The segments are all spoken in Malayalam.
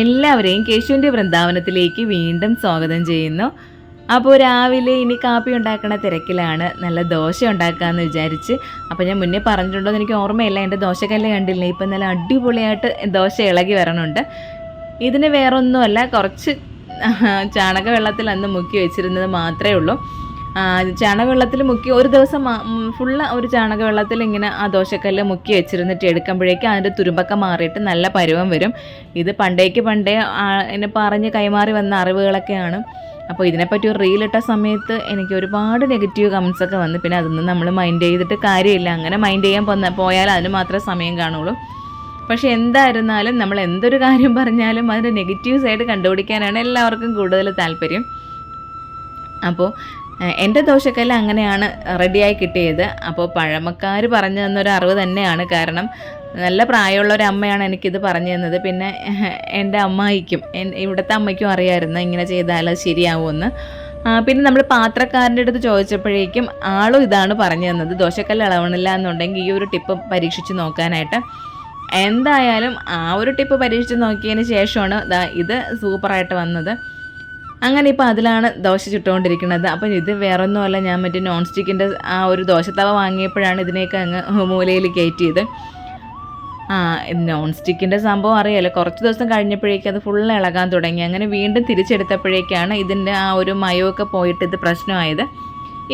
എല്ലാവരെയും കേശുവിന്റെ വൃന്ദാവനത്തിലേക്ക് വീണ്ടും സ്വാഗതം ചെയ്യുന്നു. അപ്പോൾ രാവിലെ ഇനി കാപ്പി ഉണ്ടാക്കണ തിരക്കിലാണ്. നല്ല ദോശ ഉണ്ടാക്കാമെന്ന് വിചാരിച്ച്. അപ്പോൾ ഞാൻ മുന്നേ പറഞ്ഞിട്ടുണ്ടോ എന്ന് എനിക്ക് ഓർമ്മയില്ല. എന്റെ ദോശക്കല്ല് കണ്ടില്ല? ഇപ്പം നല്ല അടിപൊളിയായിട്ട് ദോശ ഇളകി വരണുണ്ട്. ഇതിന് വേറൊന്നുമല്ല കുറച്ച് ചാണക വെള്ളത്തിൽ അന്ന് മുക്കി വെച്ചിരുന്നത് മാത്രമേ ഉള്ളൂ. ചാണകവെള്ളത്തിൽ മുക്കി ഒരു ദിവസം ഫുള്ള് ഒരു ചാണകവെള്ളത്തിൽ ഇങ്ങനെ ആ ദോശക്കല്ല് മുക്കി വെച്ചിരുന്നിട്ട് എടുക്കുമ്പോഴേക്കും അതിന്റെ തുരുമ്പൊക്കെ മാറിയിട്ട് നല്ല പരുവം വരും. ഇത് പണ്ടേക്ക് പണ്ടേ എന്നെ പറഞ്ഞ് കൈമാറി വന്ന അറിവുകളൊക്കെയാണ്. അപ്പോൾ ഇതിനെപ്പറ്റി ഒരു റീലിട്ട സമയത്ത് എനിക്ക് ഒരുപാട് നെഗറ്റീവ് കമൻസ് ഒക്കെ വന്നു. പിന്നെ അതൊന്നും നമ്മൾ മൈൻഡ് ചെയ്തിട്ട് കാര്യമില്ല. അങ്ങനെ മൈൻഡ് ചെയ്യാൻ പോന്ന പോയാൽ അതിന് മാത്രമേ സമയം കാണുള്ളൂ. പക്ഷെ എന്തായിരുന്നാലും നമ്മൾ എന്തൊരു കാര്യം പറഞ്ഞാലും അതിന്റെ നെഗറ്റീവ് സൈഡ് കണ്ടുപിടിക്കാനാണ് എല്ലാവർക്കും കൂടുതൽ താല്പര്യം. അപ്പോൾ എന്റെ ദോശക്കല്ല് അങ്ങനെയാണ് റെഡിയായി കിട്ടിയത്. അപ്പോൾ പഴമക്കാർ പറഞ്ഞു തന്നൊരു അറിവ് തന്നെയാണ്. കാരണം നല്ല പ്രായമുള്ള ഒരു അമ്മയാണ് എനിക്കിത് പറഞ്ഞു തന്നത്. പിന്നെ എന്റെ അമ്മായിക്കും ഇവിടുത്തെ അമ്മയ്ക്കും അറിയാമായിരുന്നു ഇങ്ങനെ ചെയ്താൽ ശരിയാവുമെന്ന്. പിന്നെ നമ്മൾ പാത്രക്കാരന്റെ അടുത്ത് ചോദിച്ചപ്പോഴേക്കും ആളും ഇതാണ് പറഞ്ഞു തന്നത്. ദോശക്കല്ല് ഇളവണില്ല എന്നുണ്ടെങ്കിൽ ഈ ഒരു ടിപ്പ് പരീക്ഷിച്ച് നോക്കാനായിട്ട്. എന്തായാലും ആ ഒരു ടിപ്പ് പരീക്ഷിച്ച് നോക്കിയതിന് ശേഷമാണ് ഇത് സൂപ്പറായിട്ട് വന്നത്. അങ്ങനെ ഇപ്പോൾ അതിലാണ് ദോശ ചുട്ടുകൊണ്ടിരിക്കുന്നത്. അപ്പോൾ ഇത് വേറൊന്നുമല്ല ഞാൻ മറ്റേ നോൺ സ്റ്റിക്കിന്റെ ആ ഒരു ദോശത്തവ വാങ്ങിയപ്പോഴാണ് ഇതിനെയൊക്കെ അങ്ങ് മൂലയിൽ കയറ്റിയത്. ആ നോൺ സ്റ്റിക്കിന്റെ സംഭവം അറിയാലോ. കുറച്ച് ദിവസം കഴിഞ്ഞപ്പോഴേക്കും അത് ഫുൾ ഇളകാൻ തുടങ്ങി. അങ്ങനെ വീണ്ടും തിരിച്ചെടുത്തപ്പോഴേക്കാണ് ഇതിന്റെ ആ ഒരു മയമൊക്കെ പോയിട്ട് ഇത് പ്രശ്നമായത്.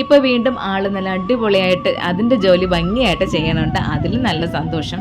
ഇപ്പോൾ വീണ്ടും ആൾ നല്ല അടിപൊളിയായിട്ട് അതിന്റെ ജോലി ഭംഗിയായിട്ട് ചെയ്യണുണ്ട്. അതിൽ നല്ല സന്തോഷം.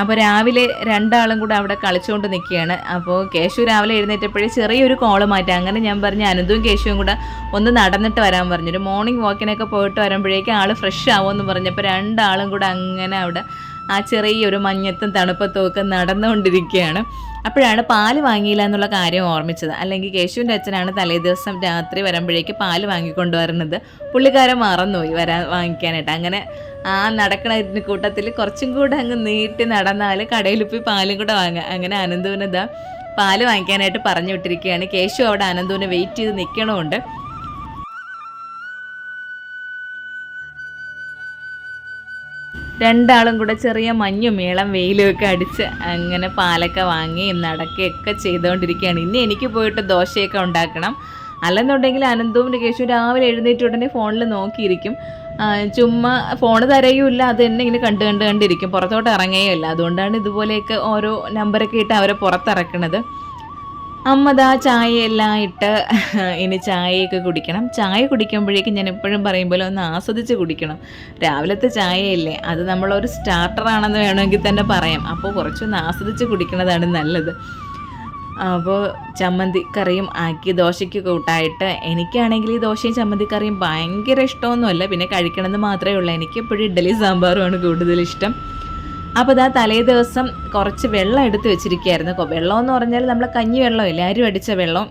അപ്പോൾ രാവിലെ രണ്ടാളും കൂടെ അവിടെ കളിച്ചുകൊണ്ട് നിൽക്കുകയാണ് അപ്പോൾ കേശു രാവിലെ എഴുന്നേറ്റപ്പോഴേ ചെറിയൊരു കോൾ മാറ്റാം. അങ്ങനെ ഞാൻ പറഞ്ഞു അനന്തും കേശുവും കൂടെ ഒന്ന് നടന്നിട്ട് വരാൻ പറഞ്ഞു. ഒരു മോർണിംഗ് വാക്കിനൊക്കെ പോയിട്ട് വരുമ്പോഴേക്കും ആൾ ഫ്രഷ് ആവുമെന്ന് പറഞ്ഞപ്പോൾ രണ്ടാളും കൂടെ അങ്ങനെ അവിടെ ആ ചെറിയൊരു മഞ്ഞത്തും തണുപ്പത്തും ഒക്കെ നടന്നുകൊണ്ടിരിക്കുകയാണ്. അപ്പോഴാണ് പാൽ വാങ്ങിയില്ല എന്നുള്ള കാര്യം ഓർമ്മിച്ചത്. അല്ലെങ്കിൽ കേശുവിന്റെ അച്ഛനാണ് തലേ ദിവസം രാത്രി വരുമ്പോഴേക്ക് പാൽ വാങ്ങിക്കൊണ്ട് വരുന്നത് പുള്ളിക്കാരൻ മറന്നുപോയി വരാൻ വാങ്ങിക്കാനായിട്ട്. അങ്ങനെ ആ നടക്കണ കൂട്ടത്തിൽ കുറച്ചും കൂടെ അങ്ങ് നീട്ടി നടന്നാൽ കടയിൽ പോയി പാലും കൂടെ വാങ്ങുക അങ്ങനെ അനന്തുവിനെന്താ പാൽ വാങ്ങിക്കാനായിട്ട് പറഞ്ഞു വിട്ടിരിക്കുകയാണ്. കേശു അവിടെ അനന്തുവിനെ വെയിറ്റ് ചെയ്ത് നിൽക്കണമുണ്ട്. രണ്ടാളും കൂടെ ചെറിയ മഞ്ഞും മേളം വെയിലുമൊക്കെ അടിച്ച് അങ്ങനെ പാലൊക്കെ വാങ്ങി നടക്കുകയൊക്കെ ചെയ്തുകൊണ്ടിരിക്കുകയാണ്. ഇനി എനിക്ക് പോയിട്ട് ദോശയൊക്കെ ഉണ്ടാക്കണം. അല്ലെന്നുണ്ടെങ്കിൽ അനന്തവും രകേഷും രാവിലെ എഴുന്നേറ്റ് ഉടനെ ഫോണിൽ നോക്കിയിരിക്കും. ചുമ്മാ ഫോൺ തരയുമില്ല അത് തന്നെ ഇങ്ങനെ കണ്ട് കണ്ട് കണ്ടിരിക്കും. പുറത്തോട്ട് ഇറങ്ങുകയില്ല അതുകൊണ്ടാണ് ഇതുപോലെയൊക്കെ ഓരോ നമ്പറൊക്കെ ഇട്ട് അവരെ പുറത്തിറക്കണത് അമ്മതാ ചായയെല്ലാം ഇട്ട് ഇനി ചായയൊക്കെ കുടിക്കണം. ചായ കുടിക്കുമ്പോഴേക്കും ഞാൻ എപ്പോഴും പറയും പോലെ ഒന്ന് ആസ്വദിച്ച് കുടിക്കണം. രാവിലത്തെ ചായയല്ലേ അത് നമ്മളൊരു സ്റ്റാർട്ടറാണെന്ന് വേണമെങ്കിൽ തന്നെ പറയാം. അപ്പോൾ കുറച്ചൊന്ന് ആസ്വദിച്ച് കുടിക്കുന്നതാണ് നല്ലത്. അപ്പോൾ ചമ്മന്തി കറിയും ആക്കി ദോശയ്ക്ക് കൂട്ടായിട്ട് എനിക്കാണെങ്കിൽ ഈ ദോശയും ചമ്മന്തി കറിയും ഭയങ്കര ഇഷ്ടമൊന്നുമല്ല. പിന്നെ കഴിക്കണമെന്ന് മാത്രമേ ഉള്ളൂ. എനിക്ക് എപ്പോഴും ഇഡ്ഡലി സാമ്പാറുമാണ് കൂടുതൽ ഇഷ്ടം. അപ്പോൾ ഇതാ തലേ ദിവസം കുറച്ച് വെള്ളം എടുത്ത് വെച്ചിരിക്കുകയായിരുന്നു. വെള്ളം എന്ന് പറഞ്ഞാൽ നമ്മൾ കഞ്ഞി വെള്ളമില്ല? അരി അടിച്ച വെള്ളം.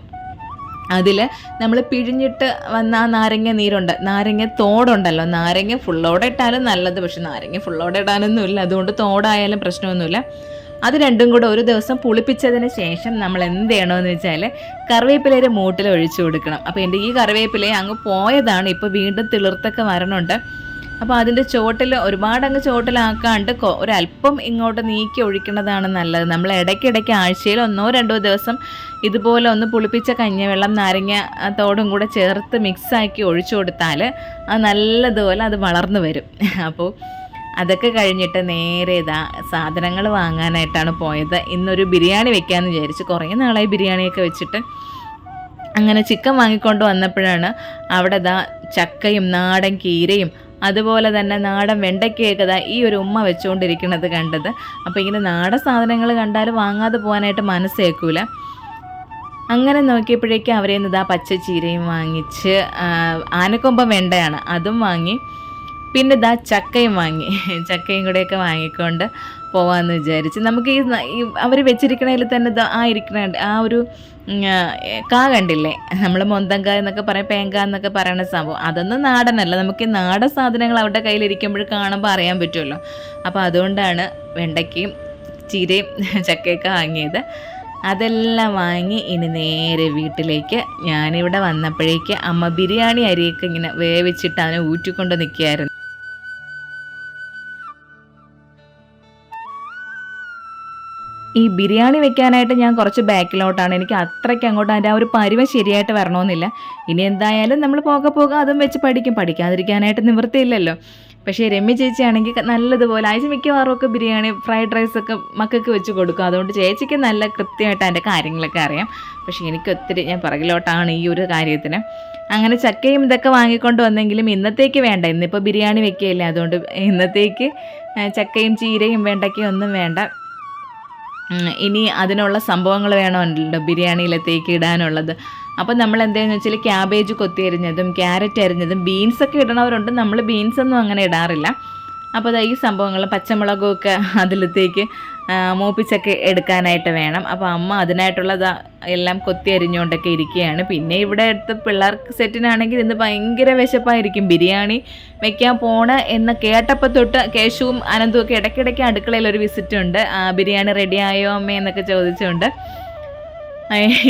അതിൽ നമ്മൾ പിഴിഞ്ഞിട്ട് വന്ന ആ നാരങ്ങ നീരുണ്ട്. നാരങ്ങ തോടുണ്ടല്ലോ. നാരങ്ങ ഫുള്ളോടെ ഇട്ടാലും നല്ലത്. പക്ഷെ നാരങ്ങ ഫുള്ളോടെ ഇടാനൊന്നും ഇല്ല അതുകൊണ്ട് തോടായാലും പ്രശ്നമൊന്നുമില്ല. അത് രണ്ടും കൂടെ ഒരു ദിവസം പുളിപ്പിച്ചതിന് ശേഷം നമ്മൾ എന്ത് ചെയ്യണമെന്ന് വെച്ചാൽ കറിവേപ്പിലയുടെ മൂട്ടിൽ ഒഴിച്ചു കൊടുക്കണം. അപ്പോൾ എന്റെ ഈ കറിവേപ്പില അങ്ങ് പോയതാണ്. ഇപ്പോൾ വീണ്ടും തിളിർത്തൊക്കെ വരണുണ്ട് അപ്പോൾ അതിന്റെ ചോട്ടിൽ ഒരുപാട് അങ്ങ് ചോട്ടിലാക്കാണ്ട് കൊ- ഒരല്പം ഇങ്ങോട്ട് നീക്കി ഒഴിക്കുന്നതാണ് നല്ലത്. നമ്മൾ ഇടയ്ക്കിടയ്ക്ക് ആഴ്ചയിൽ ഒന്നോ രണ്ടോ ദിവസം ഇതുപോലെ ഒന്ന് പുളിപ്പിച്ച കഞ്ഞിവെള്ളം നാരങ്ങ തോടും കൂടെ ചേർത്ത് മിക്സാക്കി ഒഴിച്ചു കൊടുത്താൽ അത് നല്ലതുപോലെ അത് വളർന്നു വരും. അപ്പോൾ അതൊക്കെ കഴിഞ്ഞിട്ട് നേരെ ഇതാ സാധനങ്ങൾ വാങ്ങാനായിട്ടാണ് പോയത്. ഇന്നൊരു ബിരിയാണി വെക്കാമെന്ന് വിചാരിച്ചു കുറേ നാളായി ബിരിയാണിയൊക്കെ വെച്ചിട്ട് അങ്ങനെ ചിക്കൻ വാങ്ങിക്കൊണ്ട് വന്നപ്പോഴാണ് അവിടെ ഇതാ ചക്കയും നാടൻ കീരയും അതുപോലെ തന്നെ നാടൻ വെണ്ടയ്ക്കയൊക്കെ ദാ ഈ ഒരു ഉമ്മ വെച്ചുകൊണ്ടിരിക്കുന്നത് കണ്ടത്. അപ്പോൾ ഇങ്ങനെ നാടൻ സാധനങ്ങൾ കണ്ടാൽ വാങ്ങാതെ പോകാനായിട്ട് മനസ്സേക്കൂല അങ്ങനെ നോക്കിയപ്പോഴേക്കും അവരെ ഇതാ പച്ചച്ചീരയും വാങ്ങിച്ച് ആനക്കൊമ്പം വെണ്ടയാണ് അതും വാങ്ങി. പിന്നെ ഇതാ ചക്കയും വാങ്ങി. ചക്കയും കൂടെയൊക്കെ വാങ്ങിക്കൊണ്ട് പോവാമെന്ന് വിചാരിച്ച്. നമുക്ക് ഈ അവർ വെച്ചിരിക്കണതിൽ തന്നെ ദാ ആ ഇരിക്കണ ആ ഒരു കാ കണ്ടില്ലേ? നമ്മൾ മൊന്തങ്ക എന്നൊക്കെ പറയും പേങ്ക എന്നൊക്കെ പറയുന്ന സംഭവം. അതൊന്നും നാടനല്ല. നമുക്ക് ഈ നാടൻ സാധനങ്ങൾ അവരുടെ കയ്യിലിരിക്കുമ്പോൾ കാണുമ്പോൾ അറിയാൻ പറ്റുമല്ലോ അപ്പോൾ അതുകൊണ്ടാണ് വെണ്ടയ്ക്കയും ചീരയും ചക്കയൊക്കെ വാങ്ങിയത്. അതെല്ലാം വാങ്ങി ഇനി നേരെ വീട്ടിലേക്ക് ഞാനിവിടെ വന്നപ്പോഴേക്ക് അമ്മ ബിരിയാണി അരിയൊക്കെ ഇങ്ങനെ വേവിച്ചിട്ട് അതിനെ ഊറ്റിക്കൊണ്ട് നിൽക്കുകയായിരുന്നു. ഈ ബിരിയാണി വെക്കാനായിട്ട് ഞാൻ കുറച്ച് ബാക്കിലോട്ടാണ്. എനിക്ക് അത്രയ്ക്ക് അങ്ങോട്ട് അതിന്റെ ആ ഒരു പരിവം ശരിയായിട്ട് വരണമെന്നില്ല. ഇനി എന്തായാലും നമ്മൾ പോകെ പോകെ അതും വെച്ച് പഠിക്കും. പഠിക്കാതിരിക്കാനായിട്ട് നിവൃത്തിയില്ലല്ലോ. പക്ഷേ രമ്യ ചേച്ചിയാണെങ്കിൽ നല്ലതുപോലെ ആഴ്ച മിക്കവാറും ഒക്കെ ബിരിയാണി ഫ്രൈഡ് റൈസ് ഒക്കെ മക്കൾക്ക് വെച്ച് കൊടുക്കും. അതുകൊണ്ട് ചേച്ചിക്ക് നല്ല കൃത്യമായിട്ട് അതിന്റെ കാര്യങ്ങളൊക്കെ അറിയാം. പക്ഷേ എനിക്ക് ഒത്തിരി ഞാൻ പിറകിലോട്ടാണ് ഈ ഒരു കാര്യത്തിന്. അങ്ങനെ ചക്കയും ഇതൊക്കെ വാങ്ങിക്കൊണ്ട് വന്നെങ്കിലും ഇന്നത്തേക്ക് വേണ്ട. ഇന്നിപ്പോൾ ബിരിയാണി വെക്കുകയില്ല. അതുകൊണ്ട് ഇന്നത്തേക്ക് ചക്കയും ചീരയും വെണ്ടയ്ക്കയും ഒന്നും വേണ്ട. ഇനി അതിനുള്ള സംഭവങ്ങൾ വേണമല്ലോ ബിരിയാണിയിലത്തേക്ക് ഇടാനുള്ളത്. അപ്പോൾ നമ്മൾ എന്താണെന്ന് വെച്ചാൽ ക്യാബേജ് കൊത്തി അരിഞ്ഞതും ക്യാരറ്റ് അരിഞ്ഞതും ബീൻസൊക്കെ ഇടണവരുണ്ട്. നമ്മൾ ബീൻസൊന്നും അങ്ങനെ ഇടാറില്ല. അപ്പോൾ ഈ സംഭവങ്ങൾ പച്ചമുളകും ഒക്കെ അതിലത്തേക്ക് മൂപ്പിച്ചൊക്കെ എടുക്കാനായിട്ട് വേണം. അപ്പോൾ അമ്മ അതിനായിട്ടുള്ള എല്ലാം കൊത്തി അരിഞ്ഞുകൊണ്ടൊക്കെ ഇരിക്കുകയാണ്. പിന്നെ ഇവിടെ അടുത്ത് പിള്ളേർക്ക് സെറ്റിനാണെങ്കിൽ ഇന്ന് ഭയങ്കര വിശപ്പായിരിക്കും. ബിരിയാണി വെക്കാൻ പോണ എന്ന് കേട്ടപ്പോൾ തൊട്ട് കേശുവും അനന്തും ഒക്കെ ഇടയ്ക്കിടയ്ക്ക് അടുക്കളയിൽ ഒരു വിസിറ്റ് ഉണ്ട്. ബിരിയാണി റെഡിയായോ അമ്മേ എന്നൊക്കെ ചോദിച്ചുകൊണ്ട്.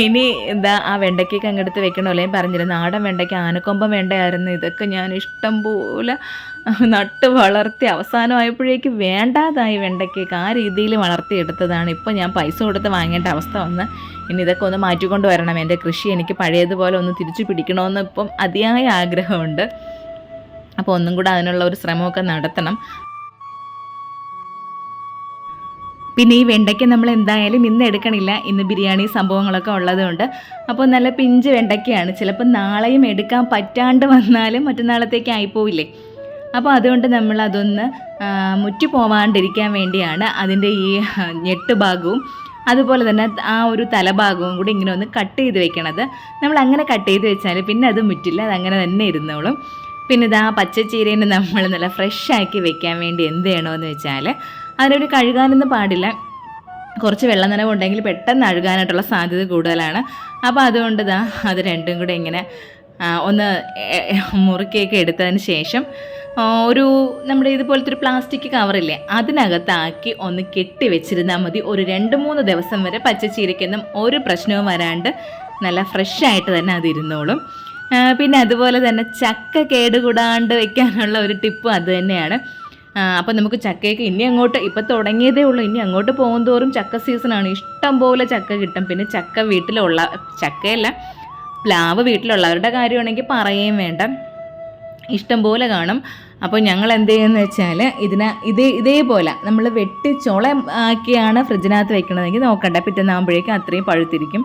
ഇനി എന്താ ആ വെണ്ടയ്ക്കൊക്കെ അങ്ങെടുത്ത് വെക്കണമല്ലോ. പറഞ്ഞിരുന്നു നാടൻ വെണ്ടയ്ക്ക് ആനക്കൊമ്പം വേണ്ടയായിരുന്നു ഇതൊക്കെ ഞാൻ ഇഷ്ടം പോലെ നട്ട് വളർത്തി അവസാനമായപ്പോഴേക്ക് വേണ്ടാതായി വെണ്ടയ്ക്കൊക്കെ ആ രീതിയിൽ വളർത്തിയെടുത്തതാണ്. ഇപ്പോൾ ഞാൻ പൈസ കൊടുത്ത് വാങ്ങേണ്ട അവസ്ഥ വന്ന് ഇനി ഇതൊക്കെ ഒന്ന് മാറ്റിക്കൊണ്ട് വരണം. എന്റെ കൃഷി എനിക്ക് പഴയതുപോലെ ഒന്ന് തിരിച്ചു പിടിക്കണമെന്ന് ഇപ്പം അതിയായ ആഗ്രഹമുണ്ട്. അപ്പോൾ ഒന്നും കൂടെ അതിനുള്ള ഒരു ശ്രമമൊക്കെ നടത്തണം. പിന്നെ ഈ വെണ്ടയ്ക്ക നമ്മൾ എന്തായാലും ഇന്ന് എടുക്കണില്ല. ഇന്ന് ബിരിയാണി സംഭവങ്ങളൊക്കെ ഉള്ളതുകൊണ്ട്. അപ്പോൾ നല്ല പിഞ്ച് വെണ്ടയ്ക്കയാണ്. ചിലപ്പോൾ നാളെയും എടുക്കാൻ പറ്റാണ്ട് വന്നാലും മറ്റന്നാളത്തേക്ക് ആയിപ്പോവില്ലേ? അപ്പോൾ അതുകൊണ്ട് നമ്മൾ അതൊന്ന് മുറ്റി പോവാണ്ടിരിക്കാൻ വേണ്ടിയാണ് അതിന്റെ ഈ ഞെട്ട് ഭാഗവും അതുപോലെ തന്നെ ആ ഒരു തലഭാഗവും കൂടി ഇങ്ങനെ ഒന്ന് കട്ട് ചെയ്ത് വെക്കണത്. നമ്മൾ അങ്ങനെ കട്ട് ചെയ്ത് വെച്ചാൽ പിന്നെ അത് മുറ്റില്ല അത് അങ്ങനെ തന്നെ ഇരുന്നോളും. പിന്നെ ഇത് ആ പച്ചച്ചീരേനെ നമ്മൾ നല്ല ഫ്രഷ് ആക്കി വെക്കാൻ വേണ്ടി എന്ത് ചെയ്യണമെന്ന് വെച്ചാൽ അതിനൊരു കഴുകാനൊന്നും പാടില്ല. കുറച്ച് വെള്ളം നനവ് ഉണ്ടെങ്കിൽ പെട്ടെന്ന് അഴുകാനായിട്ടുള്ള സാധ്യത കൂടുതലാണ്. അപ്പോൾ അതുകൊണ്ട് ഇതാ അത് രണ്ടും കൂടെ ഇങ്ങനെ ഒന്ന് മുറുക്കിയൊക്കെ എടുത്തതിന് ശേഷം ഒരു നമ്മുടെ ഇതുപോലത്തെ ഒരു പ്ലാസ്റ്റിക് കവറില്ലേ അതിനകത്താക്കി ഒന്ന് കെട്ടി വെച്ചിരുന്നാൽ മതി. ഒരു രണ്ട് മൂന്ന് ദിവസം വരെ പച്ചച്ചീരയ്ക്കൊന്നും ഒരു പ്രശ്നവും വരാണ്ട് നല്ല ഫ്രഷ് ആയിട്ട് തന്നെ അതിരുന്നോളും. പിന്നെ അതുപോലെ തന്നെ ചക്ക കേടുകൂടാണ്ട് വെക്കാനുള്ള ഒരു ടിപ്പും അത് തന്നെയാണ്. അപ്പോൾ നമുക്ക് ചക്കയൊക്കെ ഇനി അങ്ങോട്ട് ഇപ്പം തുടങ്ങിയതേ ഉള്ളൂ. ഇനി അങ്ങോട്ട് പോകും തോറും ചക്ക സീസണാണ് ഇഷ്ടം പോലെ ചക്ക കിട്ടും. പിന്നെ ചക്ക വീട്ടിലുള്ള ചക്കയല്ല പ്ലാവ് വീട്ടിലുള്ളവരുടെ കാര്യമാണെങ്കിൽ പറയുകയും വേണ്ട. ഇഷ്ടം പോലെ കാണും. അപ്പോൾ ഞങ്ങൾ എന്ത് ചെയ്യുന്നത് വെച്ചാൽ ഇതിനെ ഇതേ ഇതേപോലെ നമ്മൾ വെട്ടി ചുള ആക്കിയാണ് ഫ്രിഡ്ജിനകത്ത് വെക്കണതെങ്കിൽ നോക്കണ്ട. പിറ്റന്നാകുമ്പോഴേക്കും അത്രയും പഴുത്തിരിക്കും.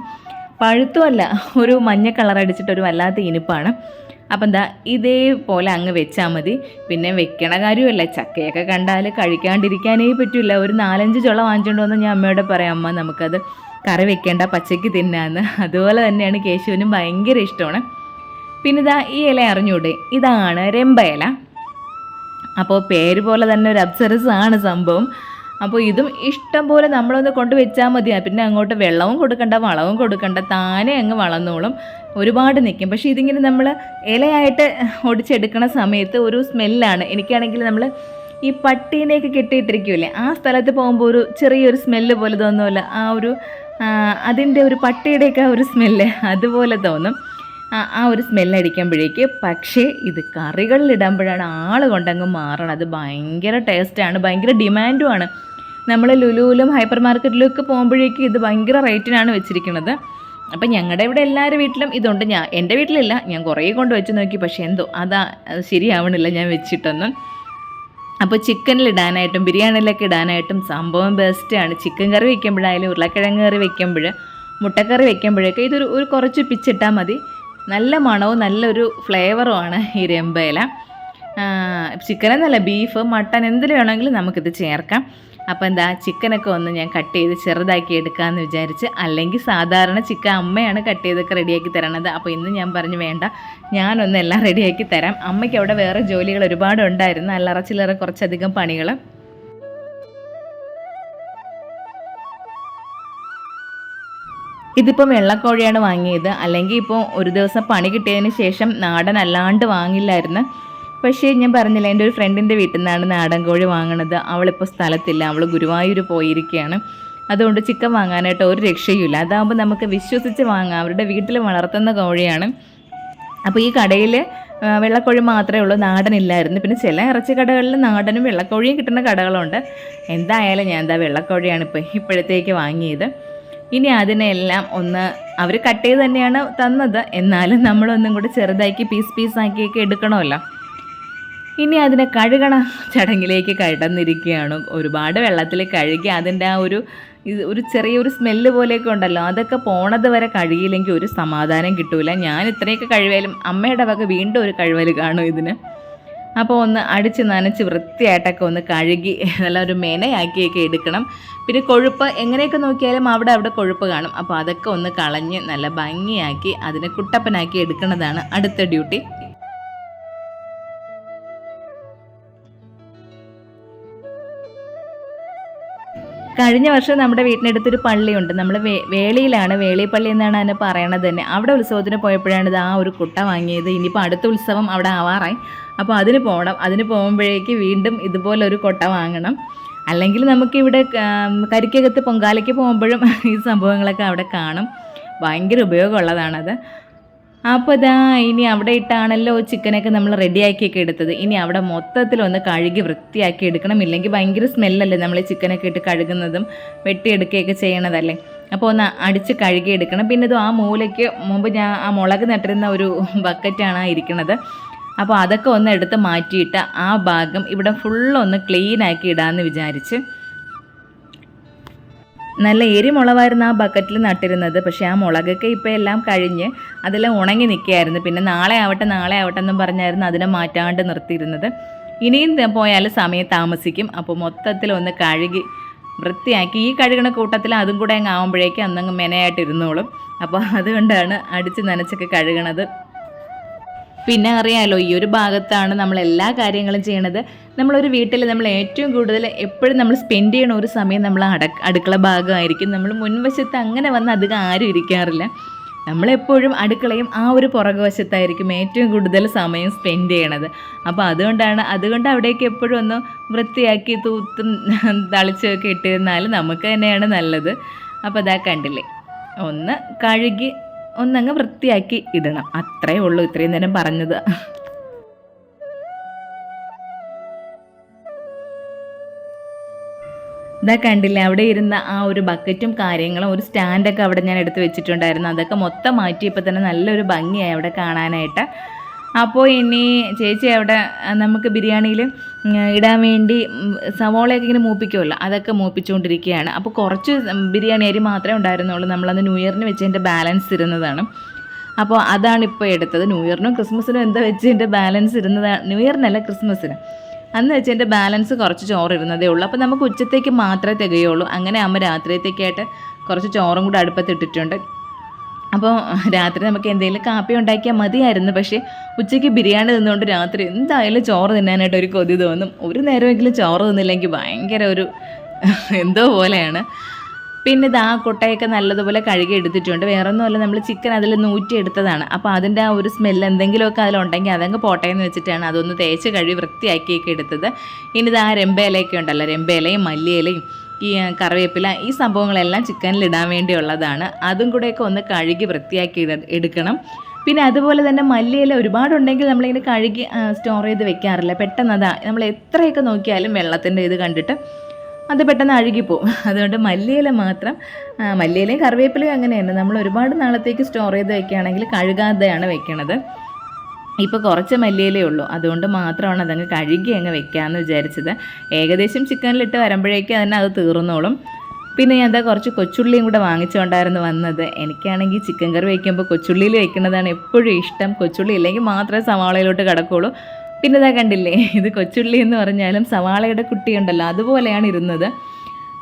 പഴുത്തുമല്ല ഒരു മഞ്ഞ കളർ അടിച്ചിട്ട് ഒരു വല്ലാത്ത ഇനിപ്പാണ്. അപ്പം എന്താ ഇതേപോലെ അങ്ങ് വെച്ചാൽ മതി. പിന്നെ വെക്കണ കാര്യമല്ല ചക്കയൊക്കെ കണ്ടാൽ കഴിക്കാണ്ടിരിക്കാനേ പറ്റില്ല ഒരു നാലഞ്ച് ചുള വാങ്ങിച്ചുകൊണ്ട് വന്ന് ഞാൻ അമ്മയോട് പറയാം അമ്മ നമുക്കത് കറി വെക്കേണ്ട പച്ചയ്ക്ക് തിന്നാന്ന്. അതുപോലെ തന്നെയാണ് കേശുവിനും ഭയങ്കര ഇഷ്ടമാണ്. പിന്നെ ഇതാ ഈ ഇല അറിഞ്ഞൂടെ? ഇതാണ് രമ്പ ഇല. അപ്പോൾ പേര് പോലെ തന്നെ ഒരു അപ്സരസ് ആണ് സംഭവം. അപ്പോൾ ഇതും ഇഷ്ടം പോലെ നമ്മളൊന്ന് കൊണ്ട് വെച്ചാൽ മതി. പിന്നെ അങ്ങോട്ട് വെള്ളവും കൊടുക്കണ്ട വളവും കൊടുക്കണ്ട താനെ അങ്ങ് വളർന്നോളും. ഒരുപാട് നിൽക്കും പക്ഷേ ഇതിങ്ങനെ നമ്മൾ ഇലയായിട്ട് ഒടിച്ചെടുക്കണ സമയത്ത് ഒരു സ്മെല്ലാണ്. എനിക്കാണെങ്കിൽ നമ്മൾ ഈ പട്ടീനെയൊക്കെ കെട്ടിയിട്ടിരിക്കുമല്ലേ ആ സ്ഥലത്ത് പോകുമ്പോൾ ഒരു ചെറിയൊരു സ്മെല്ല് പോലെ തോന്നുമല്ലോ. ആ ഒരു അതിന്റെ ഒരു പട്ടിയുടെയൊക്കെ ഒരു സ്മെല്ല് അതുപോലെ തോന്നും. ആ ഒരു സ്മെല്ലടിക്കുമ്പോഴേക്ക് പക്ഷേ ഇത് കറികളിൽ ഇടുമ്പോഴാണ് ആൾ കൊണ്ടങ്ങ് മാറണം. അത് ഭയങ്കര ടേസ്റ്റാണ് ഭയങ്കര ഡിമാൻഡുമാണ് നമ്മൾ ലുലുവിലും ഹൈപ്പർ മാർക്കറ്റിലും ഒക്കെ പോകുമ്പോഴേക്കും ഇത് ഭയങ്കര റേറ്റിനാണ് വെച്ചിരിക്കുന്നത്. അപ്പം ഞങ്ങളുടെ ഇവിടെ എല്ലാവരുടെ വീട്ടിലും ഇതുണ്ട്. ഞാൻ എന്റെ വീട്ടിലില്ല. ഞാൻ കുറേ കൊണ്ട് വെച്ച് നോക്കി. പക്ഷേ എന്തോ അതാ ശരിയാവണില്ല ഞാൻ വെച്ചിട്ടൊന്നും. അപ്പോൾ ചിക്കനിൽ ഇടാനായിട്ടും ബിരിയാണിയിലൊക്കെ ഇടാനായിട്ടും സംഭവം ബെസ്റ്റാണ് ചിക്കൻ കറി വെക്കുമ്പോഴായാലും ഉരുളക്കിഴങ്ങ് കറി വെക്കുമ്പോൾ മുട്ടക്കറി വെക്കുമ്പോഴൊക്കെ ഇതൊരു ഒരു കുറച്ച് പിച്ചിട്ടാൽ മതി. നല്ല മണവും നല്ലൊരു ഫ്ലേവറുമാണ് ഈ രമ്പയില. ചിക്കൻ എന്നല്ല ബീഫ് മട്ടൻ എന്തിൽ വേണമെങ്കിലും നമുക്കിത് ചേർക്കാം. അപ്പോൾ എന്താ ചിക്കനൊക്കെ ഒന്ന് ഞാൻ കട്ട് ചെയ്ത് ചെറുതാക്കി എടുക്കാമെന്ന് വിചാരിച്ച് അല്ലെങ്കിൽ സാധാരണ ചിക്കൻ അമ്മയാണ് കട്ട് ചെയ്തൊക്കെ റെഡിയാക്കി തരണത്. അപ്പോൾ ഇന്ന് ഞാൻ പറഞ്ഞു വേണ്ട ഞാനൊന്ന് എല്ലാം റെഡിയാക്കി തരാം. അമ്മയ്ക്ക് അവിടെ വേറെ ജോലികൾ ഒരുപാട് ഉണ്ടായിരുന്നു അല്ലറ കുറച്ചധികം പണികൾ ഇതിപ്പോൾ വെള്ളക്കോഴിയാണ് വാങ്ങിയത്. അല്ലെങ്കിൽ ഇപ്പോൾ ഒരു ദിവസം പണി കിട്ടിയതിന് ശേഷം നാടൻ അല്ലാണ്ട് വാങ്ങില്ലായിരുന്നു. പക്ഷേ ഞാൻ പറഞ്ഞില്ല എന്റെ ഒരു ഫ്രണ്ടിന്റെ വീട്ടിൽ നിന്നാണ് നാടൻ കോഴി വാങ്ങണത്. അവളിപ്പോൾ സ്ഥലത്തില്ല. അവൾ ഗുരുവായൂർ പോയിരിക്കുകയാണ്. അതുകൊണ്ട് ചിക്കൻ വാങ്ങാനായിട്ട് ഒരു രക്ഷയുമില്ല. അതാകുമ്പോൾ നമുക്ക് വിശ്വസിച്ച് വാങ്ങാം. അവരുടെ വീട്ടിൽ വളർത്തുന്ന കോഴിയാണ്. അപ്പോൾ ഈ കടയിൽ വെള്ളക്കോഴി മാത്രമേ ഉള്ളൂ. നാടൻ ഇല്ലായിരുന്നു. പിന്നെ ചില ഇറച്ചി കടകളിൽ നാടനും വെള്ളക്കോഴിയും കിട്ടുന്ന കടകളുണ്ട്. എന്തായാലും ഞാൻ എന്താ വെള്ളക്കോഴിയാണ് ഇപ്പോൾ ഇപ്പോഴത്തേക്ക് വാങ്ങിയത്. ഇനി അതിനെല്ലാം ഒന്ന് അവർ കട്ട് ചെയ്ത് തന്നെയാണ് തന്നത്. എന്നാലും നമ്മളൊന്നും കൂടി ചെറുതാക്കി പീസ് പീസാക്കിയൊക്കെ എടുക്കണമല്ലോ. ഇനി അതിനെ കഴുകണ ചടങ്ങിലേക്ക് കടന്നിരിക്കുകയാണ്. ഒരുപാട് വെള്ളത്തിൽ കഴുകി അതിന്റെ ആ ഒരു ഇത് ഒരു ചെറിയൊരു സ്മെല്ല് പോലെയൊക്കെ ഉണ്ടല്ലോ. അതൊക്കെ പോണത് വരെ കഴുകിയില്ലെങ്കിൽ ഒരു സമാധാനം കിട്ടൂല. ഞാൻ ഇത്രയൊക്കെ കഴിവാലും അമ്മയുടെ വക വീണ്ടും ഒരു കഴിവൽ കാണും ഇതിന്. അപ്പോൾ ഒന്ന് അടിച്ച് നനച്ച് വൃത്തിയായിട്ടൊക്കെ ഒന്ന് കഴുകി നല്ല ഒരു മേനയാക്കിയൊക്കെ എടുക്കണം. പിന്നെ കൊഴുപ്പ് എങ്ങനെയൊക്കെ നോക്കിയാലും അവിടെ അവിടെ കൊഴുപ്പ് കാണും. അപ്പോൾ അതൊക്കെ ഒന്ന് കളഞ്ഞ് നല്ല ഭംഗിയാക്കി അതിനെ കുട്ടപ്പനാക്കി എടുക്കുന്നതാണ് അടുത്ത ഡ്യൂട്ടി. കഴിഞ്ഞ വർഷം നമ്മുടെ വീട്ടിനടുത്തൊരു പള്ളിയുണ്ട്. നമ്മൾ വേ വേളിയിലാണ് വേളിപ്പള്ളി പള്ളി എന്നാണ് അതിനെ പറയണത് തന്നെ. അവിടെ ഉത്സവത്തിന് പോയപ്പോഴാണ് ഇത് ആ ഒരു കുട്ട വാങ്ങിയത്. ഇനിയിപ്പോൾ അടുത്ത ഉത്സവം അവിടെ ആവാറായി. അപ്പോൾ അതിന് പോകണം അതിന് പോകുമ്പോഴേക്ക് വീണ്ടും ഇതുപോലൊരു കൊട്ട വാങ്ങണം. അല്ലെങ്കിൽ നമുക്കിവിടെ കരിക്കകത്ത് പൊങ്കാലയ്ക്ക് പോകുമ്പോഴും ഈ സംഭവങ്ങളൊക്കെ അവിടെ കാണും. ഭയങ്കര ഉപയോഗമുള്ളതാണത്. അപ്പോൾ ഇതാ ഇനി അവിടെ ഇട്ടാണല്ലോ ചിക്കനൊക്കെ നമ്മൾ റെഡിയാക്കിയൊക്കെ എടുത്തത്. ഇനി അവിടെ മൊത്തത്തിൽ ഒന്ന് കഴുകി വൃത്തിയാക്കി എടുക്കണം. ഇല്ലെങ്കിൽ ഭയങ്കര സ്മെല്ലല്ലേ നമ്മൾ ചിക്കനൊക്കെ ഇട്ട് കഴുകുന്നതും വെട്ടിയെടുക്കുകയൊക്കെ ചെയ്യണതല്ലേ. അപ്പോൾ ഒന്ന് അടിച്ച് കഴുകിയെടുക്കണം പിന്നെ ഇത് ആ മൂലയ്ക്ക് മുമ്പ് ഞാൻ ആ മുളക് നട്ടിരുന്ന ഒരു ബക്കറ്റാണ് ഇരിക്കുന്നത് അപ്പോൾ അതൊക്കെ ഒന്ന് എടുത്ത് മാറ്റിയിട്ട് ആ ഭാഗം ഇവിടെ ഫുള്ളൊന്ന് ക്ലീനാക്കി ഇടാമെന്ന് വിചാരിച്ച് നല്ല എരിമുളവായിരുന്നു ആ ബക്കറ്റിൽ നട്ടിരുന്നത്. പക്ഷേ ആ മുളകൊക്കെ ഇപ്പോൾ എല്ലാം കഴിഞ്ഞ് അതെല്ലാം ഉണങ്ങി നിൽക്കുകയായിരുന്നു. പിന്നെ നാളെ ആവട്ടെ നാളെ ആവട്ടെ എന്നും പറഞ്ഞായിരുന്നു അതിനെ മാറ്റാണ്ട് നിർത്തിയിരുന്നത്. ഇനിയും പോയാൽ സമയം താമസിക്കും. അപ്പോൾ മൊത്തത്തിൽ ഒന്ന് കഴുകി വൃത്തിയാക്കി ഈ കഴുകണ കൂട്ടത്തിൽ അതും കൂടെ അങ്ങ് ആവുമ്പോഴേക്കും അന്നങ്ങ് മെനയായിട്ട് ഇരുന്നോളും. അപ്പോൾ അതുകൊണ്ടാണ് അടിച്ച് നനച്ചൊക്കെ കഴുകണത്. പിന്നെ അറിയാലോ ഈ ഒരു ഭാഗത്താണ് നമ്മൾ എല്ലാ കാര്യങ്ങളും ചെയ്യണത്. നമ്മളൊരു വീട്ടിൽ നമ്മൾ ഏറ്റവും കൂടുതൽ എപ്പോഴും നമ്മൾ സ്പെൻഡ് ചെയ്യണ ഒരു സമയം നമ്മൾ അട അടുക്കള ഭാഗമായിരിക്കും. നമ്മൾ മുൻവശത്ത് അങ്ങനെ വന്ന് അധികം ആരും ഇരിക്കാറില്ല. നമ്മളെപ്പോഴും അടുക്കളയും ആ ഒരു പുറകുവശത്തായിരിക്കും ഏറ്റവും കൂടുതൽ സമയം സ്പെൻഡ് ചെയ്യണത്. അപ്പോൾ അതുകൊണ്ടാണ് അതുകൊണ്ട് അവിടേക്ക് എപ്പോഴും ഒന്ന് വൃത്തിയാക്കി തൂത്തും തളിച്ചൊക്കെ ഇട്ടിരുന്നാൽ നമുക്ക് തന്നെയാണ് നല്ലത്. അപ്പോൾ അതാ കണ്ടില്ലേ ഒന്ന് കഴുകി ഒന്നങ്ങ് വൃത്തിയാക്കി ഇടണം. അത്രേ ഉള്ളൂ ഇത്രയും നേരം പറഞ്ഞത്. ഇതാ കണ്ടില്ലേ അവിടെ ഇരുന്ന ആ ഒരു ബക്കറ്റും കാര്യങ്ങളും ഒരു സ്റ്റാൻഡൊക്കെ അവിടെ ഞാൻ എടുത്ത് വെച്ചിട്ടുണ്ടായിരുന്നു. അതൊക്കെ മൊത്തം മാറ്റിയപ്പോൾ തന്നെ നല്ലൊരു ഭംഗിയായി അവിടെ കാണാനായിട്ട്. അപ്പോൾ ഇനി ചേച്ചി അവിടെ നമുക്ക് ബിരിയാണിയിൽ ഇടാൻ വേണ്ടി സവോളയൊക്കെ ഇങ്ങനെ മൂപ്പിക്കുമല്ലോ അതൊക്കെ മൂപ്പിച്ചുകൊണ്ടിരിക്കുകയാണ്. അപ്പോൾ കുറച്ച് ബിരിയാണി അരി മാത്രമേ ഉണ്ടായിരുന്നുള്ളൂ. നമ്മളന്ന് ന്യൂ ഇയറിന് വെച്ചതിന്റെ ബാലൻസ് ഇരുന്നതാണ്. അപ്പോൾ അതാണ് ഇപ്പോൾ എടുത്തത്. ന്യൂ ഇയറിനും ക്രിസ്മസിനും എന്താ വെച്ചതിന്റെ ബാലൻസ് ഇരുന്നതാണ് ന്യൂ ഇയറിനല്ല ക്രിസ്മസിന്. അന്ന് വെച്ചതിന്റെ ബാലൻസ് കുറച്ച് ചോറ് ഇരുന്നതേ ഉള്ളൂ. അപ്പോൾ നമുക്ക് ഉച്ചത്തേക്ക് മാത്രമേ തികയുള്ളൂ. അങ്ങനെ ആകുമ്പോൾ രാത്രിയത്തേക്കായിട്ട് കുറച്ച് ചോറും കൂടെ അടുപ്പത്തിട്ടിട്ടുണ്ട്. അപ്പോൾ രാത്രി നമുക്ക് എന്തെങ്കിലും കാപ്പി ഉണ്ടാക്കിയാൽ മതിയായിരുന്നു. പക്ഷേ ഉച്ചയ്ക്ക് ബിരിയാണി തിന്നുകൊണ്ട് രാത്രി എന്തായാലും ചോറ് തിന്നാനായിട്ട് ഒരു കൊതി തോന്നും. ഒരു നേരമെങ്കിലും ചോറ് തിന്നില്ലെങ്കിൽ ഭയങ്കര ഒരു എന്തോ പോലെയാണ്. പിന്നെ ഇത് ആ കൊട്ടയൊക്കെ നല്ലതുപോലെ കഴുകി എടുത്തിട്ടുണ്ട്. വേറെ ഒന്നുമല്ല നമ്മൾ ചിക്കൻ അതിൽ നൂറ്റി എടുത്തതാണ്. അപ്പോൾ അതിന്റെ ആ ഒരു സ്മെല്ല് എന്തെങ്കിലുമൊക്കെ അതിലുണ്ടെങ്കിൽ അതങ്ങ് പോട്ടയെന്ന് വെച്ചിട്ടാണ് അതൊന്ന് തേച്ച് കഴുകി വൃത്തിയാക്കിയൊക്കെ എടുത്തത്. ഇനി ഇത് ആ രമ്പയിലയൊക്കെ ഉണ്ടല്ലോ രമ്പയിലയും മല്ലിയിലയും. കറിവേപ്പില ഈ സംഭവങ്ങളെല്ലാം ചിക്കനിൽ ഇടാൻ വേണ്ടിയുള്ളതാണ്. അതും കൂടെയൊക്കെ ഒന്ന് കഴുകി വൃത്തിയാക്കി എടുക്കണം. പിന്നെ അതുപോലെ തന്നെ മല്ലിയില ഒരുപാടുണ്ടെങ്കിൽ നമ്മളിങ്ങനെ കഴുകി സ്റ്റോർ ചെയ്ത് വെക്കാറില്ല. പെട്ടെന്ന് അതാ നമ്മൾ എത്രയൊക്കെ നോക്കിയാലും വെള്ളത്തിന്റെ ഇത് കണ്ടിട്ട് അത് പെട്ടെന്ന് അഴുകിപ്പോവും. അതുകൊണ്ട് മല്ലിയില മാത്രം മല്ലിയിലയും കറിവേപ്പിലയും അങ്ങനെയാണ്. നമ്മൾ ഒരുപാട് നാളത്തേക്ക് സ്റ്റോർ ചെയ്ത് വെക്കുകയാണെങ്കിൽ കഴുകാതെയാണ് വെക്കണത്. ഇപ്പോൾ കുറച്ച് മല്ലിയിലേ ഉള്ളൂ. അതുകൊണ്ട് മാത്രമാണ് അതങ്ങ് കഴുകി അങ്ങ് വെക്കാമെന്ന് വിചാരിച്ചത്. ഏകദേശം ചിക്കനിലിട്ട് വരുമ്പോഴേക്കും അതിനെ അത് തീർന്നോളും. പിന്നെ ഞാൻ എന്താ കുറച്ച് കൊച്ചുള്ളിയും കൂടെ വാങ്ങിച്ചുകൊണ്ടായിരുന്നു വന്നത്. എനിക്കാണെങ്കിൽ ചിക്കൻ കറി വയ്ക്കുമ്പോൾ കൊച്ചുള്ളിയിൽ വെക്കുന്നതാണ് എപ്പോഴും ഇഷ്ടം. കൊച്ചുള്ളി ഇല്ലെങ്കിൽ മാത്രമേ സവാളയിലോട്ട് കിടക്കുള്ളൂ. പിന്നെ ഇതാ കണ്ടില്ലേ ഇത് കൊച്ചുള്ളി എന്ന് പറഞ്ഞാലും സവാളയുടെ കുട്ടിയുണ്ടല്ലോ അതുപോലെയാണ് ഇരുന്നത്.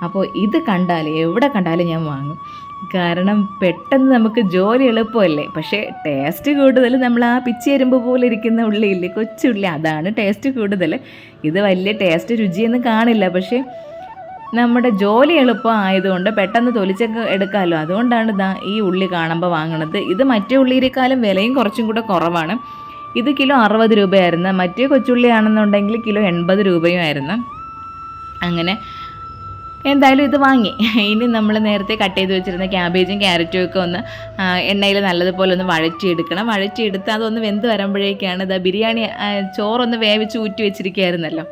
അപ്പോൾ ഇത് കണ്ടാൽ എവിടെ കണ്ടാലും ഞാൻ വാങ്ങും. കാരണം പെട്ടെന്ന് നമുക്ക് ജോലി എളുപ്പമല്ലേ? പക്ഷേ ടേസ്റ്റ് കൂടുതൽ നമ്മൾ ആ പിച്ചി പിച്ചെരുമ്പ് പോലെ ഇരിക്കുന്ന ഉള്ളിയില്ലേ കൊച്ചുള്ളി അതാണ് ടേസ്റ്റ് കൂടുതൽ. ഇത് വലിയ ടേസ്റ്റ് രുചിയൊന്നും കാണില്ല. പക്ഷേ നമ്മുടെ ജോലി എളുപ്പം ആയതുകൊണ്ട് പെട്ടെന്ന് തൊലിച്ചൊക്കെ എടുക്കാമല്ലോ അതുകൊണ്ടാണ് ഇതാ ഈ ഉള്ളി കാണുമ്പോൾ വാങ്ങണത്. ഇത് മറ്റേ ഉള്ളിയേക്കാളും വിലയും കുറച്ചും കൂടെ കുറവാണ്. ഇത് കിലോ അറുപത് രൂപയായിരുന്നു. മറ്റേ കൊച്ചുള്ളി ആണെന്നുണ്ടെങ്കിൽ കിലോ എൺപത് രൂപയും ആയിരുന്നു അങ്ങനെ എന്തായാലും ഇത് വാങ്ങി. ഇനി നമ്മൾ നേരത്തെ കട്ട് ചെയ്ത് വെച്ചിരുന്ന ക്യാബേജും ക്യാരറ്റും ഒക്കെ ഒന്ന് എണ്ണയിൽ നല്ലതുപോലെ ഒന്ന് വഴറ്റിയെടുക്കണം. വഴറ്റിയെടുത്ത് അതൊന്ന് വെന്ത് വരുമ്പോഴേക്കാണ് ഇതാ ബിരിയാണി ചോറൊന്ന് വേവിച്ച് ഊറ്റി വെച്ചിരിക്കുകയായിരുന്നല്ലോ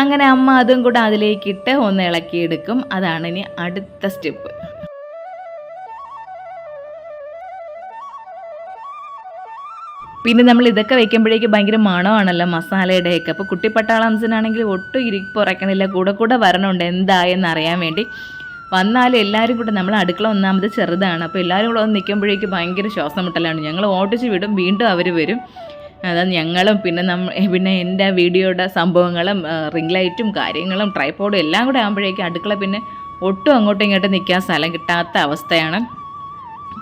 അങ്ങനെ അമ്മ അതും കൂടെ അതിലേക്കിട്ട് ഒന്ന് ഇളക്കിയെടുക്കും. അതാണ് ഇനി അടുത്ത സ്റ്റെപ്പ്. പിന്നെ നമ്മൾ ഇതൊക്കെ വെക്കുമ്പോഴേക്ക് ഭയങ്കര മണമാണല്ലോ മസാലയുടെയൊക്കെ. അപ്പോൾ കുട്ടിപ്പട്ടാളംസിനാണെങ്കിൽ ഒട്ടും ഇരിപ്പ് ഉറക്കണില്ല കൂടെ കൂടെ വരണുണ്ട്. എന്തായെന്ന് അറിയാൻ വേണ്ടി. വന്നാലും എല്ലാവരും കൂടെ നമ്മൾ അടുക്കള ഒന്നാമത് ചെറുതാണ്. അപ്പോൾ എല്ലാവരും കൂടെ ഒന്ന് നിൽക്കുമ്പോഴേക്ക് ഭയങ്കര ശ്വാസം മുട്ടലാണ് ഞങ്ങൾ ഓട്ടിച്ച് വിടും. വീണ്ടും അവർ വരും. അതാണ് ഞങ്ങളും പിന്നെ നമ്മ പിന്നെ എന്റെ വീഡിയോയുടെ സംഭവങ്ങളും റിംഗ് ലൈറ്റും കാര്യങ്ങളും ട്രൈപ്പോഡും എല്ലാം കൂടെ ആകുമ്പോഴേക്കും അടുക്കള പിന്നെ ഒട്ടും അങ്ങോട്ടും ഇങ്ങോട്ടും നിൽക്കാൻ സ്ഥലം കിട്ടാത്ത അവസ്ഥയാണ്.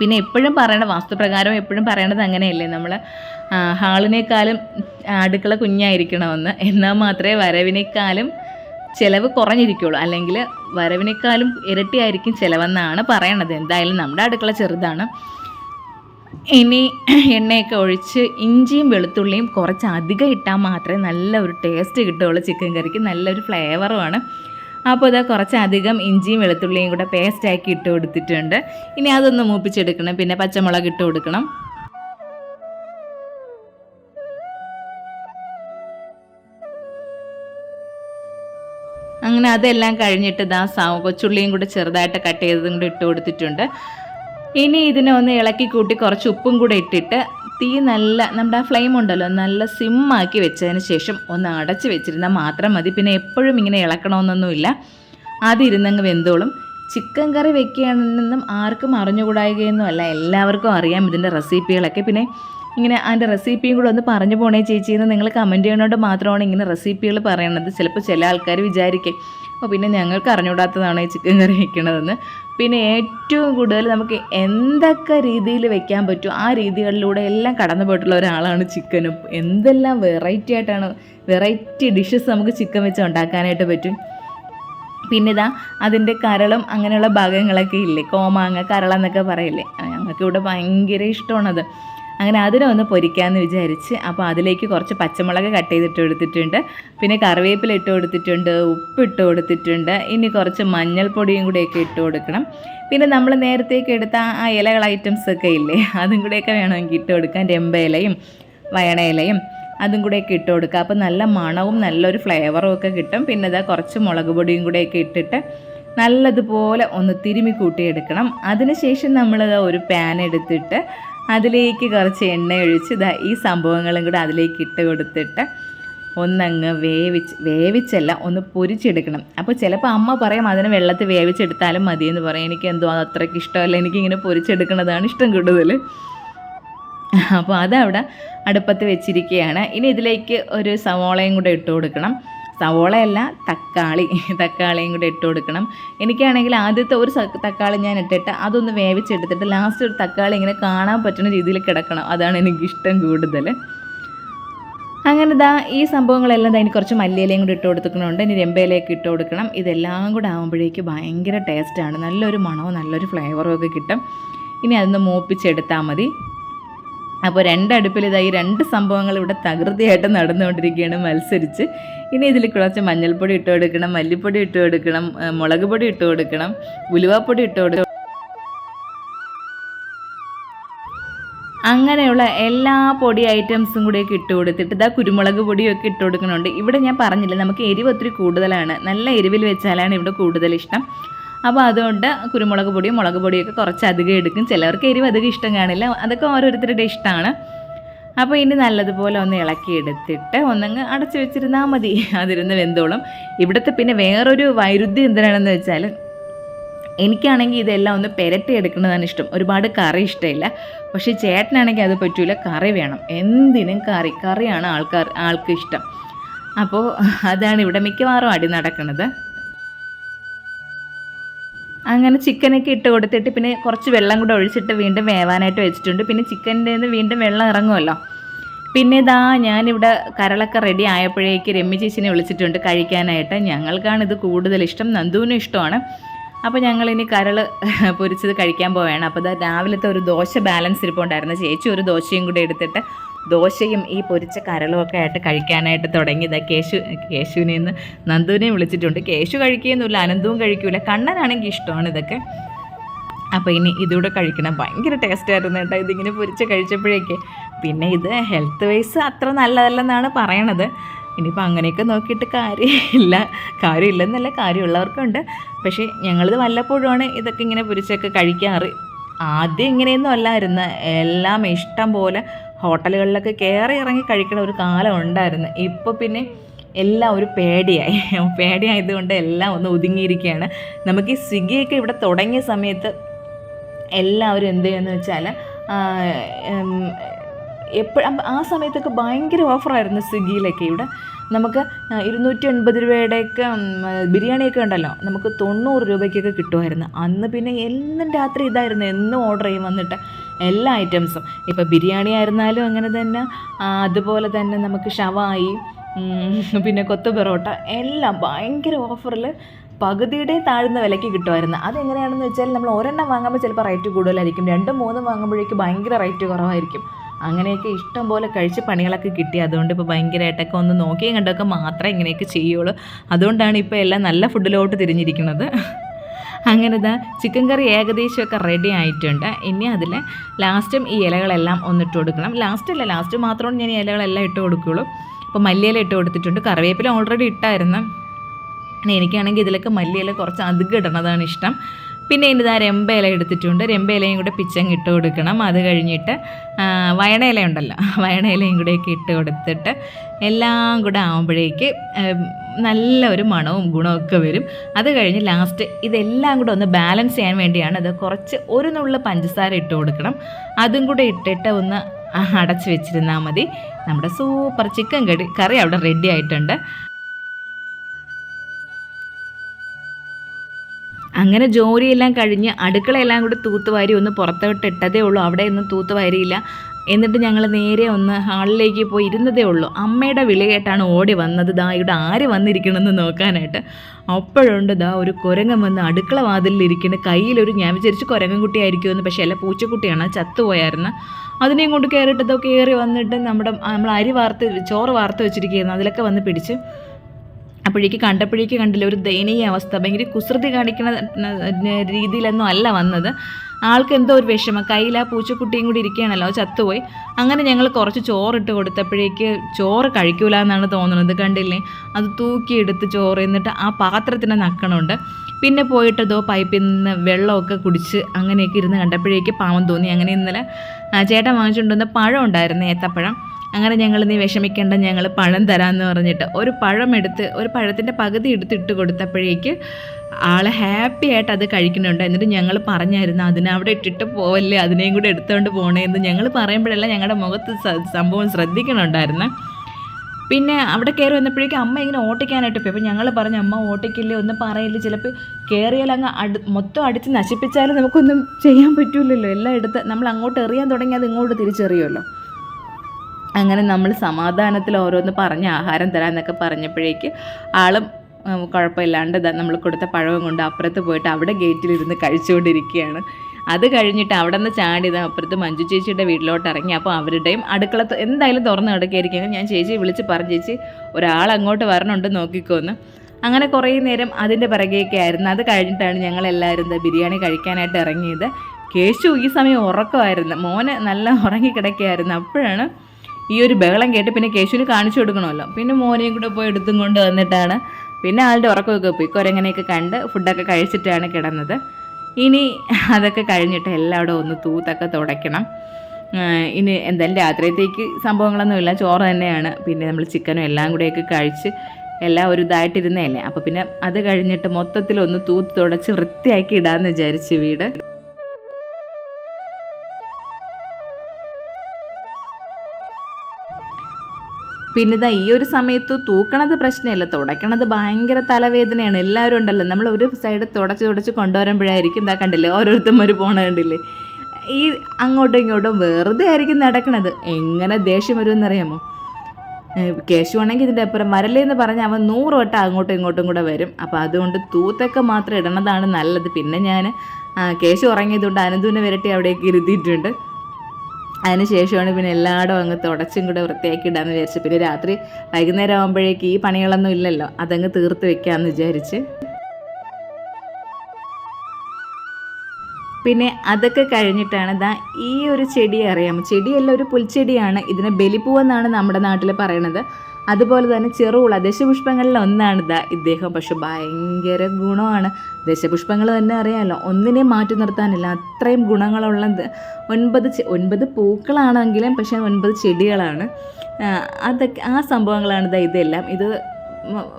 പിന്നെ എപ്പോഴും പറയണ വാസ്തുപ്രകാരം എപ്പോഴും പറയണത് അങ്ങനെയല്ലേ? നമ്മൾ ഹാളിനേക്കാളും അടുക്കള കുഞ്ഞായിരിക്കണമെന്ന്. എന്നാൽ മാത്രമേ വരവിനേക്കാളും ചിലവ് കുറഞ്ഞിരിക്കുള്ളൂ. അല്ലെങ്കിൽ വരവിനേക്കാളും ഇരട്ടിയായിരിക്കും ചിലവെന്നാണ് പറയണത്. എന്തായാലും നമ്മുടെ അടുക്കള ചെറുതാണ്. ഇനി എണ്ണയൊക്കെ ഒഴിച്ച് ഇഞ്ചിയും വെളുത്തുള്ളിയും കുറച്ച് അധികം ഇട്ടാൽ മാത്രമേ നല്ല ഒരു ടേസ്റ്റ് കിട്ടുള്ളൂ ചിക്കൻ കറിക്ക് നല്ലൊരു ഫ്ലേവറുമാണ് അപ്പോൾ ഇതാ കുറച്ചധികം ഇഞ്ചിയും വെളുത്തുള്ളിയും കൂടെ പേസ്റ്റാക്കി ഇട്ട് കൊടുത്തിട്ടുണ്ട്. ഇനി അതൊന്ന് മൂപ്പിച്ചെടുക്കണം. പിന്നെ പച്ചമുളക് ഇട്ട് കൊടുക്കണം. അങ്ങനെ അതെല്ലാം കഴിഞ്ഞിട്ട് ഇതാ കൊച്ചുള്ളിയും കൂടെ ചെറുതായിട്ട് കട്ട് ചെയ്തതും കൂടെ ഇട്ട് കൊടുത്തിട്ടുണ്ട്. ഇനി ഇതിനെ ഒന്ന് ഇളക്കി കൂട്ടി കുറച്ച് ഉപ്പും കൂടെ ഇട്ടിട്ട് തീ നല്ല നമ്മുടെ ആ ഫ്ലെയിം ഉണ്ടല്ലോ നല്ല സിമ്മാക്കി വെച്ചതിന് ശേഷം ഒന്ന് അടച്ച് വെച്ചിരുന്നാൽ മാത്രം മതി. പിന്നെ എപ്പോഴും ഇങ്ങനെ ഇളക്കണമെന്നൊന്നുമില്ല. അതിരുന്നങ്ങ് വെന്തോളും. ചിക്കൻ കറി വെക്കുകയാണെന്നും ആർക്കും അറിഞ്ഞുകൂടായികയൊന്നും അല്ല എല്ലാവർക്കും അറിയാം ഇതിന്റെ റെസിപ്പികളൊക്കെ. പിന്നെ ഇങ്ങനെ അതിന്റെ റെസിപ്പിയും കൂടെ ഒന്ന് പറഞ്ഞു പോണേ ചേച്ചി എന്ന് നിങ്ങൾ കമന്റ് ചെയ്യണോണ്ട് മാത്രമാണ് ഇങ്ങനെ റെസിപ്പികൾ പറയണത്. ചിലപ്പോൾ ചില ആൾക്കാർ വിചാരിക്കും അപ്പോൾ പിന്നെ ഞങ്ങൾക്ക് അറിഞ്ഞുകൂടാത്തതാണ് ഈ ചിക്കൻ കറി വയ്ക്കണതെന്ന് പിന്നെ ഏറ്റവും കൂടുതൽ നമുക്ക് എന്തൊക്കെ രീതിയിൽ വെക്കാൻ പറ്റും ആ രീതികളിലൂടെ എല്ലാം കടന്നു പോയിട്ടുള്ള ഒരാളാണ് ചിക്കനും എന്തെല്ലാം വെറൈറ്റി ആയിട്ടാണ് വെറൈറ്റി ഡിഷസ് നമുക്ക് ചിക്കൻ വെച്ച് ഉണ്ടാക്കാനായിട്ട് പറ്റും. പിന്നെ ഇതാ അതിന്റെ കരളും അങ്ങനെയുള്ള ഭാഗങ്ങളൊക്കെ ഇല്ലേ? കോമാങ്ങ കരളെന്നൊക്കെ പറയില്ലേ? ഞങ്ങൾക്ക് ഇവിടെ ഭയങ്കര ഇഷ്ടമാണത്. അങ്ങനെ അതിനെ ഒന്ന് പൊരിക്കാമെന്ന് വിചാരിച്ച് അപ്പോൾ അതിലേക്ക് കുറച്ച് പച്ചമുളക് കട്ട് ചെയ്തിട്ട് കൊടുത്തിട്ടുണ്ട്. പിന്നെ കറിവേപ്പില ഇട്ട് കൊടുത്തിട്ടുണ്ട് ഉപ്പ് ഇട്ട് കൊടുത്തിട്ടുണ്ട്. ഇനി കുറച്ച് മഞ്ഞൾപ്പൊടിയും കൂടെയൊക്കെ ഇട്ട് കൊടുക്കണം. പിന്നെ നമ്മൾ നേരത്തേക്ക് എടുത്ത ആ ഇലകൾ ഐറ്റംസ് ഒക്കെ ഇല്ലേ അതും കൂടെയൊക്കെ വേണമെങ്കിൽ ഇട്ട് കൊടുക്കാം. രമ്പ ഇലയും വയണ ഇലയും അതും കൂടെയൊക്കെ ഇട്ട് കൊടുക്കുക അപ്പോൾ നല്ല മണവും നല്ലൊരു ഫ്ലേവറും ഒക്കെ കിട്ടും. പിന്നെ ഇതാ കുറച്ച് മുളക് പൊടിയും കൂടെയൊക്കെ ഇട്ടിട്ട് നല്ലതുപോലെ ഒന്ന് തിരുമി കൂട്ടിയെടുക്കണം. അതിനുശേഷം നമ്മൾ ഒരു പാൻ എടുത്തിട്ട് അതിലേക്ക് കുറച്ച് എണ്ണ ഒഴിച്ച് ഇതാ ഈ സംഭവങ്ങളും കൂടെ അതിലേക്ക് ഇട്ട് കൊടുത്തിട്ട് ഒന്നങ്ങ് വേവിച്ച് വേവിച്ചല്ല ഒന്ന് പൊരിച്ചെടുക്കണം. അപ്പോൾ ചിലപ്പോൾ അമ്മ പറയും അതിന് വെള്ളത്തിൽ വേവിച്ചെടുത്താലും മതിയെന്ന് പറയും. എനിക്ക് എന്തോ അത് അത്രയ്ക്ക് ഇഷ്ടമല്ല. എനിക്കിങ്ങനെ പൊരിച്ചെടുക്കുന്നതാണ് ഇഷ്ടം കൂടുതൽ അപ്പോൾ അതവിടെ അടുപ്പത്ത് വെച്ചിരിക്കുകയാണ്. ഇനി ഇതിലേക്ക് ഒരു സവോളയും കൂടെ ഇട്ട് കൊടുക്കണം. സവോളയല്ല തക്കാളി. തക്കാളിയും കൂടെ ഇട്ട് കൊടുക്കണം. എനിക്കാണെങ്കിൽ ആദ്യത്തെ ഒരു തക്കാളി ഞാൻ ഇട്ടിട്ട് അതൊന്ന് വേവിച്ചെടുത്തിട്ട് ലാസ്റ്റ് ഒരു തക്കാളി ഇങ്ങനെ കാണാൻ പറ്റുന്ന രീതിയിൽ കിടക്കണം. അതാണ് എനിക്കിഷ്ടം കൂടുതൽ. അങ്ങനെ ദാ ഈ സംഭവങ്ങളെല്ലാം ഇനി കുറച്ച് മല്ലിയിലയും കൂടി ഇട്ട് കൊടുക്കുന്നുണ്ട് ഇനി രമ്പയിലേക്ക് ഇട്ട് കൊടുക്കണം. ഇതെല്ലാം കൂടെ ആകുമ്പോഴേക്ക് ഭയങ്കര ടേസ്റ്റാണ് നല്ലൊരു മണവും നല്ലൊരു ഫ്ലേവറും ഒക്കെ കിട്ടും. ഇനി അതൊന്ന് മൂപ്പിച്ചെടുത്താൽ മതി. അപ്പോൾ രണ്ടടുപ്പിൽ ഇതായി രണ്ട് സംഭവങ്ങൾ ഇവിടെ തകൃതിയായിട്ട് നടന്നുകൊണ്ടിരിക്കുകയാണ് മത്സരിച്ച്. ഇനി ഇതിൽ കുറച്ച് മഞ്ഞൾപ്പൊടി ഇട്ട് കൊടുക്കണം മല്ലിപ്പൊടി ഇട്ട് കൊടുക്കണം മുളക് പൊടി ഇട്ട് കൊടുക്കണം ഉലുവാപ്പൊടി ഇട്ട് കൊടുക്കണം. അങ്ങനെയുള്ള എല്ലാ പൊടി ഐറ്റംസും കൂടിയൊക്കെ ഇട്ട് കൊടുത്തിട്ട് ഇതാ കുരുമുളക് പൊടിയൊക്കെ ഇട്ട് കൊടുക്കുന്നുണ്ട് ഇവിടെ ഞാൻ പറഞ്ഞില്ല നമുക്ക് എരിവ് ഒത്തിരി കൂടുതലാണ്. നല്ല എരിവിൽ വെച്ചാലാണ് ഇവിടെ കൂടുതൽ ഇഷ്ടം. അപ്പോൾ അതുകൊണ്ട് കുരുമുളക് പൊടിയും മുളക് പൊടിയൊക്കെ കുറച്ച് അധികം എടുക്കും. ചിലവർക്ക് എരിവ് അധികം ഇഷ്ടം കാണില്ല. അതൊക്കെ ഓരോരുത്തരുടെ ഇഷ്ടമാണ്. അപ്പോൾ ഇനി നല്ലതുപോലെ ഒന്ന് ഇളക്കി എടുത്തിട്ട് ഒന്നങ്ങ് അടച്ചു വെച്ചിരുന്നാൽ മതി. അതിരുന്ന് വെന്തോളും. ഇവിടുത്തെ പിന്നെ വേറൊരു വൈരുദ്ധ്യം എന്തിനാണെന്ന് വെച്ചാൽ എനിക്കാണെങ്കിൽ ഇതെല്ലാം ഒന്ന് പെരട്ടി എടുക്കുന്നതാണ് ഇഷ്ടം. ഒരുപാട് കറി ഇഷ്ടമില്ല. പക്ഷേ ചേട്ടനാണെങ്കിൽ അത് പറ്റൂല. കറി വേണം. എന്തിനും കറി. കറിയാണ് ആൾക്കാർ ആൾക്ക് ഇഷ്ടം. അപ്പോൾ അതാണ് ഇവിടെ മിക്കവാറും അടി നടക്കുന്നത്. അങ്ങനെ ചിക്കനൊക്കെ ഇട്ട് കൊടുത്തിട്ട് പിന്നെ കുറച്ച് വെള്ളം കൂടെ ഒഴിച്ചിട്ട് വീണ്ടും വേവാനായിട്ട് വെച്ചിട്ടുണ്ട്. പിന്നെ ചിക്കന്റെ വീണ്ടും വെള്ളം ഇറങ്ങുമല്ലോ. പിന്നെ ഇതാ ഞാനിവിടെ കരളൊക്കെ റെഡി ആയപ്പോഴേക്ക് രമ്യ ചേച്ചിനെ വിളിച്ചിട്ടുണ്ട് കഴിക്കാനായിട്ട്. ഞങ്ങൾക്കാണ് ഇത് കൂടുതൽ ഇഷ്ടം. നന്ദുവിനും ഇഷ്ടമാണ്. അപ്പോൾ ഞങ്ങളിനി കരൾ പൊരിച്ചത് കഴിക്കാൻ പോവുകയാണ്. അപ്പോൾ ഇതാ രാവിലത്തെ ഒരു ദോശ ബാലൻസ് ഇരിപ്പുണ്ടായിരുന്നു. ചേച്ചി ഒരു ദോശയും കൂടെ എടുത്തിട്ട് ദോശയും ഈ പൊരിച്ച കരളും ഒക്കെ ആയിട്ട് കഴിക്കാനായിട്ട് തുടങ്ങിയത് കേശു കേശുവിനെ നിന്ന് നന്ദുവിനെ വിളിച്ചിട്ടുണ്ട്. കേശു കഴിക്കുകയൊന്നുമില്ല അനന്തവും കഴിക്കൂല. കണ്ണനാണെങ്കിൽ ഇഷ്ടമാണ് ഇതൊക്കെ. അപ്പോൾ ഇനി ഇതുകൂടെ കഴിക്കണം. ഭയങ്കര ടേസ്റ്റ് ആയിരുന്നു കേട്ടോ ഇതിങ്ങനെ പൊരിച്ച് കഴിച്ചപ്പോഴേക്ക്. പിന്നെ ഇത് ഹെൽത്ത് വൈസ് അത്ര നല്ലതല്ലെന്നാണ് പറയണത്. ഇനിയിപ്പോൾ അങ്ങനെയൊക്കെ നോക്കിയിട്ട് കാര്യമില്ല. കാര്യമില്ലെന്നല്ല കാര്യമുള്ളവർക്കുണ്ട്. പക്ഷേ ഞങ്ങളിത് വല്ലപ്പോഴുമാണ് ഇതൊക്കെ ഇങ്ങനെ പൊരിച്ചൊക്കെ കഴിക്കാറ്. ആദ്യം ഇങ്ങനെയൊന്നും അല്ലായിരുന്നു. എല്ലാം ഇഷ്ടം പോലെ ഹോട്ടലുകളിലൊക്കെ കയറി ഇറങ്ങി കഴിക്കണ ഒരു കാലം ഉണ്ടായിരുന്നു. ഇപ്പോൾ പിന്നെ എല്ലാം ഒരു പേടിയായി. പേടിയായതുകൊണ്ട് എല്ലാം ഒന്ന് ഒതുങ്ങിയിരിക്കുകയാണ്. നമുക്ക് ഈ സ്വിഗ്ഗിയൊക്കെ ഇവിടെ തുടങ്ങിയ സമയത്ത് എല്ലാവരും എന്ത് ചെയ്യുമെന്ന് വെച്ചാൽ എപ്പോഴും ആ സമയത്തൊക്കെ ഭയങ്കര ഓഫറായിരുന്നു സ്വിഗ്ഗിയിലൊക്കെ. ഇവിടെ നമുക്ക് ഇരുന്നൂറ്റി എൺപത് രൂപയുടെയൊക്കെ ബിരിയാണിയൊക്കെ ഉണ്ടല്ലോ. നമുക്ക് തൊണ്ണൂറ് രൂപയ്ക്കൊക്കെ കിട്ടുമായിരുന്നു. അന്ന് പിന്നെ എന്നും രാത്രി ഇതായിരുന്നു. എന്നും ഓർഡർ ചെയ്യും വന്നിട്ട് എല്ലാ ഐറ്റംസും ഇപ്പോൾ ബിരിയാണി ആയിരുന്നാലും അങ്ങനെ തന്നെ അതുപോലെ തന്നെ നമുക്ക് ഷവായി പിന്നെ കൊത്തു പൊറോട്ട എല്ലാം ഭയങ്കര ഓഫറിൽ പകുതിയുടെ താഴ്ന്ന വിലയ്ക്ക് കിട്ടുമായിരുന്നു. അതെങ്ങനെയാണെന്ന് വെച്ചാൽ നമ്മൾ ഒരെണ്ണം വാങ്ങുമ്പോൾ ചിലപ്പോൾ റേറ്റ് കൂടുതലായിരിക്കും. രണ്ടും മൂന്നും വാങ്ങുമ്പോഴേക്ക് ഭയങ്കര റേറ്റ് കുറവായിരിക്കും. അങ്ങനെയൊക്കെ ഇഷ്ടം പോലെ കഴിച്ച് പണികളൊക്കെ കിട്ടി. അതുകൊണ്ട് ഇപ്പോൾ ഭയങ്കരമായിട്ടൊക്കെ ഒന്ന് നോക്കിയും കണ്ടൊക്കെ മാത്രമേ ഇങ്ങനെയൊക്കെ ചെയ്യുള്ളൂ. അതുകൊണ്ടാണ് ഇപ്പോൾ എല്ലാം നല്ല ഫുഡിലോട്ട് തിരിഞ്ഞിരിക്കുന്നത്. അങ്ങനെ ഇതാ ചിക്കൻ കറി ഏകദേശമൊക്കെ റെഡി ആയിട്ടുണ്ട്. ഇനി അതിൽ ലാസ്റ്റും ഈ ഇലകളെല്ലാം ഒന്നിട്ട് കൊടുക്കണം. ലാസ്റ്റല്ല ലാസ്റ്റ് മാത്രമാണ് ഞാൻ ഈ ഇലകളെല്ലാം ഇട്ട് കൊടുക്കുകയുള്ളൂ അപ്പോൾ മല്ലിയില ഇട്ട് കൊടുത്തിട്ടുണ്ട്. കറിവേപ്പില ഓൾറെഡി ഇട്ടായിരുന്നു. എനിക്കാണെങ്കിൽ ഇതിലൊക്കെ മല്ലിയില കുറച്ച് അധികം ഇടണതാണ് ഇഷ്ടം. പിന്നെ ഇതാ രമ്പയില എടുത്തിട്ടുണ്ട്. രമ്പയിലയും കൂടെ പിച്ചങ്ങ് ഇട്ട് കൊടുക്കണം. അത് കഴിഞ്ഞിട്ട് വയണയില ഉണ്ടല്ലോ. വയണയിലയും കൂടെയൊക്കെ ഇട്ട് കൊടുത്തിട്ട് എല്ലാം കൂടെ ആകുമ്പോഴേക്ക് നല്ല ഒരു മണവും ഗുണമൊക്കെ വരും. അത് കഴിഞ്ഞ് ലാസ്റ്റ് ഇതെല്ലാം കൂടെ ഒന്ന് ബാലൻസ് ചെയ്യാൻ വേണ്ടിയാണ് അത് കുറച്ച് ഒരു നുള്ള പഞ്ചസാര ഇട്ട് കൊടുക്കണം. അതും കൂടെ ഇട്ടിട്ട് ഒന്ന് അടച്ച് വെച്ചിരുന്നാൽ മതി. നമ്മുടെ സൂപ്പർ ചിക്കൻ കറി കറി അവിടെ റെഡി ആയിട്ടുണ്ട്. അങ്ങനെ ജോലിയെല്ലാം കഴിഞ്ഞ് അടുക്കളയെല്ലാം കൂടി തൂത്തുവാരി ഒന്ന് പുറത്തോട്ട് ഇട്ടതേ ഉള്ളൂ. അവിടെ ഒന്നും തൂത്തുവാരിയില്ല എന്നിട്ട് ഞങ്ങൾ നേരെ ഒന്ന് ഹാളിലേക്ക് പോയി ഇരുന്നതേ ഉള്ളൂ. അമ്മയുടെ വിളി കേട്ടാണ് ഓടി വന്നത്. ദാ ഇവിടെ ആര് വന്നിരിക്കണമെന്ന് നോക്കാനായിട്ട്. അപ്പോഴുണ്ട് ദാ ഒരു കുരങ്ങൻ വന്ന് അടുക്കള വാതിലിരിക്കുന്ന കയ്യിലൊരു ഞാൻ വിചാരിച്ച് കുരങ്ങൻ കുട്ടിയായിരിക്കുമെന്ന് പക്ഷേ അല്ല പൂച്ചക്കുട്ടിയാണ്. ചത്തുപോയായിരുന്നു. അതിനെയും കൊണ്ട് കയറിയിട്ടതൊക്കെ കയറി വന്നിട്ട് നമ്മുടെ നമ്മൾ അരി വാർത്ത് ചോറ് വാർത്ത് വെച്ചിരിക്കുകയായിരുന്നു. അതിലൊക്കെ വന്ന് പിടിച്ച് അപ്പോഴേക്ക് കണ്ടപ്പോഴേക്ക് കണ്ടില്ല ഒരു ദയനീയ അവസ്ഥ. ഭയങ്കര കുസൃതി കാണിക്കുന്ന രീതിയിലൊന്നും അല്ല വന്നത്. ആൾക്ക് എന്തോ ഒരു വിഷമം. കയ്യിൽ ആ പൂച്ചക്കുട്ടിയും കൂടി ഇരിക്കുകയാണല്ലോ ചത്തുപോയി. അങ്ങനെ ഞങ്ങൾ കുറച്ച് ചോറിട്ട് കൊടുത്തപ്പോഴേക്ക് ചോറ് കഴിക്കൂല എന്നാണ് തോന്നുന്നത് കണ്ടില്ലേ? അത് തൂക്കിയെടുത്ത് ചോറ് എന്നിട്ട് ആ പാത്രത്തിന് നക്കണുണ്ട്. പിന്നെ പോയിട്ട് അതോ പൈപ്പിൽ നിന്ന് വെള്ളമൊക്കെ കുടിച്ച് അങ്ങനെയൊക്കെ ഇരുന്ന് കണ്ടപ്പോഴേക്ക് പാവം തോന്നി. അങ്ങനെ ഇന്നലെ ചേട്ടൻ വാങ്ങിച്ചുകൊണ്ടുവന്ന പഴം ഉണ്ടായിരുന്നു ഏത്തപ്പഴം. അങ്ങനെ ഞങ്ങൾ നീ വിഷമിക്കേണ്ട ഞങ്ങൾ പഴം തരാമെന്ന് പറഞ്ഞിട്ട് ഒരു പഴം എടുത്ത് ഒരു പഴത്തിന്റെ പകുതി എടുത്തിട്ട് കൊടുത്തപ്പോഴേക്ക് ആൾ ഹാപ്പി ആയിട്ട് അത് കഴിക്കുന്നുണ്ട്. എന്നിട്ട് ഞങ്ങൾ പറഞ്ഞായിരുന്നു അതിനവിടെ ഇട്ടിട്ട് പോവല്ലേ അതിനെയും കൂടെ എടുത്തുകൊണ്ട് പോകണേന്ന് ഞങ്ങൾ പറയുമ്പോഴെല്ലാം ഞങ്ങളുടെ മുഖത്ത് സംഭവം ശ്രദ്ധിക്കണുണ്ടായിരുന്നു. പിന്നെ അവിടെ കയറി വന്നപ്പോഴേക്കും അമ്മ ഇങ്ങനെ ഓട്ടിക്കാനായിട്ട് പോയി. അപ്പോൾ ഞങ്ങൾ പറഞ്ഞു അമ്മ ഓട്ടിക്കില്ലേ ഒന്നും പറയില്ല ചിലപ്പോൾ കയറിയാൽ അങ്ങ് അടു മൊത്തം അടിച്ച് നശിപ്പിച്ചാലും നമുക്കൊന്നും ചെയ്യാൻ പറ്റില്ലല്ലോ എല്ലാം എടുത്ത് നമ്മൾ അങ്ങോട്ട് എറിയാൻ തുടങ്ങി അത് ഇങ്ങോട്ട് തിരിച്ചെറിയുമല്ലോ. അങ്ങനെ നമ്മൾ സമാധാനത്തിൽ ഓരോന്ന് പറഞ്ഞ് ആഹാരം തരാമെന്നൊക്കെ പറഞ്ഞപ്പോഴേക്ക് ആളും കുഴപ്പമില്ലാണ്ട് നമ്മൾ കൊടുത്ത പഴവും കൊണ്ട് അപ്പുറത്ത് പോയിട്ട് അവിടെ ഗേറ്റിലിരുന്ന് കഴിച്ചുകൊണ്ടിരിക്കുകയാണ്. അത് കഴിഞ്ഞിട്ട് അവിടെ നിന്ന് ചാടിയത് അപ്പുറത്ത് മഞ്ജു ചേച്ചിയുടെ വീട്ടിലോട്ട് ഇറങ്ങി. അപ്പോൾ അവരുടെയും അടുക്കള എന്തായാലും തുറന്ന് കിടക്കുകയായിരിക്കും ഞാൻ ചേച്ചി വിളിച്ച് പറഞ്ഞു ചേച്ചി ഒരാൾ അങ്ങോട്ട് വരണുണ്ട് നോക്കിക്കോന്ന് അങ്ങനെ കുറേ നേരം അതിന്റെ പിറകെയൊക്കെ ആയിരുന്നു. അത് കഴിഞ്ഞിട്ടാണ് ഞങ്ങൾ എല്ലാവരും ബിരിയാണി കഴിക്കാനായിട്ട് ഇറങ്ങിയത്. കേശു ഈ സമയം ഉറക്കമായിരുന്നു. മോന് നല്ല ഉറങ്ങി കിടക്കുകയായിരുന്നു അപ്പോഴാണ് ഈ ഒരു ബഹളം കേട്ട് പിന്നെ കേശുവിന് കാണിച്ചു കൊടുക്കണമല്ലോ. പിന്നെ മോനെയും കൂടെ പോയി എടുത്തും കൊണ്ട് വന്നിട്ടാണ്. പിന്നെ ആളുടെ ഉറക്കമൊക്കെ പോയി. കുരങ്ങനെയൊക്കെ കണ്ട് ഫുഡൊക്കെ കഴിച്ചിട്ടാണ് കിടന്നത്. ഇനി അതൊക്കെ കഴിഞ്ഞിട്ട് എല്ലാവരും ഒന്ന് തൂത്തൊക്കെ തുടയ്ക്കണം. ഇനി എന്തായാലും രാത്രിയത്തേക്ക് സംഭവങ്ങളൊന്നുമില്ല ചോറ് തന്നെയാണ്. പിന്നെ നമ്മൾ ചിക്കനും എല്ലാം കൂടെയൊക്കെ കഴിച്ച് എല്ലാം ഒരു ഇതായിട്ടിരുന്നതല്ലേ. അപ്പോൾ പിന്നെ അത് കഴിഞ്ഞിട്ട് മൊത്തത്തിൽ ഒന്ന് തൂത്ത് തുടച്ച് വൃത്തിയാക്കി ഇടാമെന്ന് വിചാരിച്ച് വീട്. പിന്നെ ഈ ഒരു സമയത്ത് തൂക്കണത് പ്രശ്നമില്ല തുടയ്ക്കണത് ഭയങ്കര തലവേദനയാണ്. എല്ലാവരും ഉണ്ടല്ലോ നമ്മൾ ഒരു സൈഡ് തുടച്ച് തുടച്ച് കൊണ്ടുവരുമ്പോഴായിരിക്കും എന്താ കണ്ടില്ലേ ഓരോരുത്തന്മാർ പോണ കണ്ടില്ലേ. ഈ അങ്ങോട്ടും ഇങ്ങോട്ടും വെറുതെ ആയിരിക്കും നടക്കണത്. എങ്ങനെ ദേഷ്യം വരുമെന്നറിയാമോ? കേശുവാണെങ്കിൽ ഇതിന്റെ അപ്പുറം വരല്ലേ പറഞ്ഞ് അവൻ നൂറ് വട്ടം അങ്ങോട്ടും ഇങ്ങോട്ടും കൂടെ വരും. അപ്പോൾ അതുകൊണ്ട് തൂത്തൊക്കെ മാത്രം ഇടണതാണ് നല്ലത്. പിന്നെ ഞാൻ കേശു ഉറങ്ങിയതുകൊണ്ട് അനന്തുവിനെ വരട്ടി അവിടേക്ക് ഇരുത്തിയിട്ടുണ്ട്. അതിന് ശേഷമാണ് പിന്നെ എല്ലായിടും അങ്ങ് തുടച്ചും കൂടെ വൃത്തിയാക്കി ഇടാന്ന് വിചാരിച്ചു. പിന്നെ രാത്രി വൈകുന്നേരം ആകുമ്പോഴേക്ക് ഈ പണികളൊന്നും ഇല്ലല്ലോ അതങ്ങ് തീർത്ത് വെക്കാന്ന് വിചാരിച്ച്. പിന്നെ അതൊക്കെ കഴിഞ്ഞിട്ടാണ് ദാ ഈ ഒരു ചെടി അറിയാം ചെടിയല്ല ഒരു പുൽച്ചെടിയാണ്. ഇതിനെ ബലിപ്പൂവെന്നാണ് നമ്മുടെ നാട്ടിൽ പറയണത്. അതുപോലെ തന്നെ ചെറുകുള ദശപുഷ്പങ്ങളിൽ ഒന്നാണ് ഇതാ ഇദ്ദേഹം. പക്ഷെ ഭയങ്കര ഗുണമാണ്. ദശപുഷ്പങ്ങൾ തന്നെ അറിയാമല്ലോ ഒന്നിനെ മാറ്റി നിർത്താനില്ല അത്രയും ഗുണങ്ങളുള്ളത് ഒൻപത് ഒൻപത് പൂക്കളാണെങ്കിലും പക്ഷേ ഒൻപത് ചെടികളാണ്. അതൊക്കെ ആ സംഭവങ്ങളാണ് ഇതാ ഇതെല്ലാം. ഇത്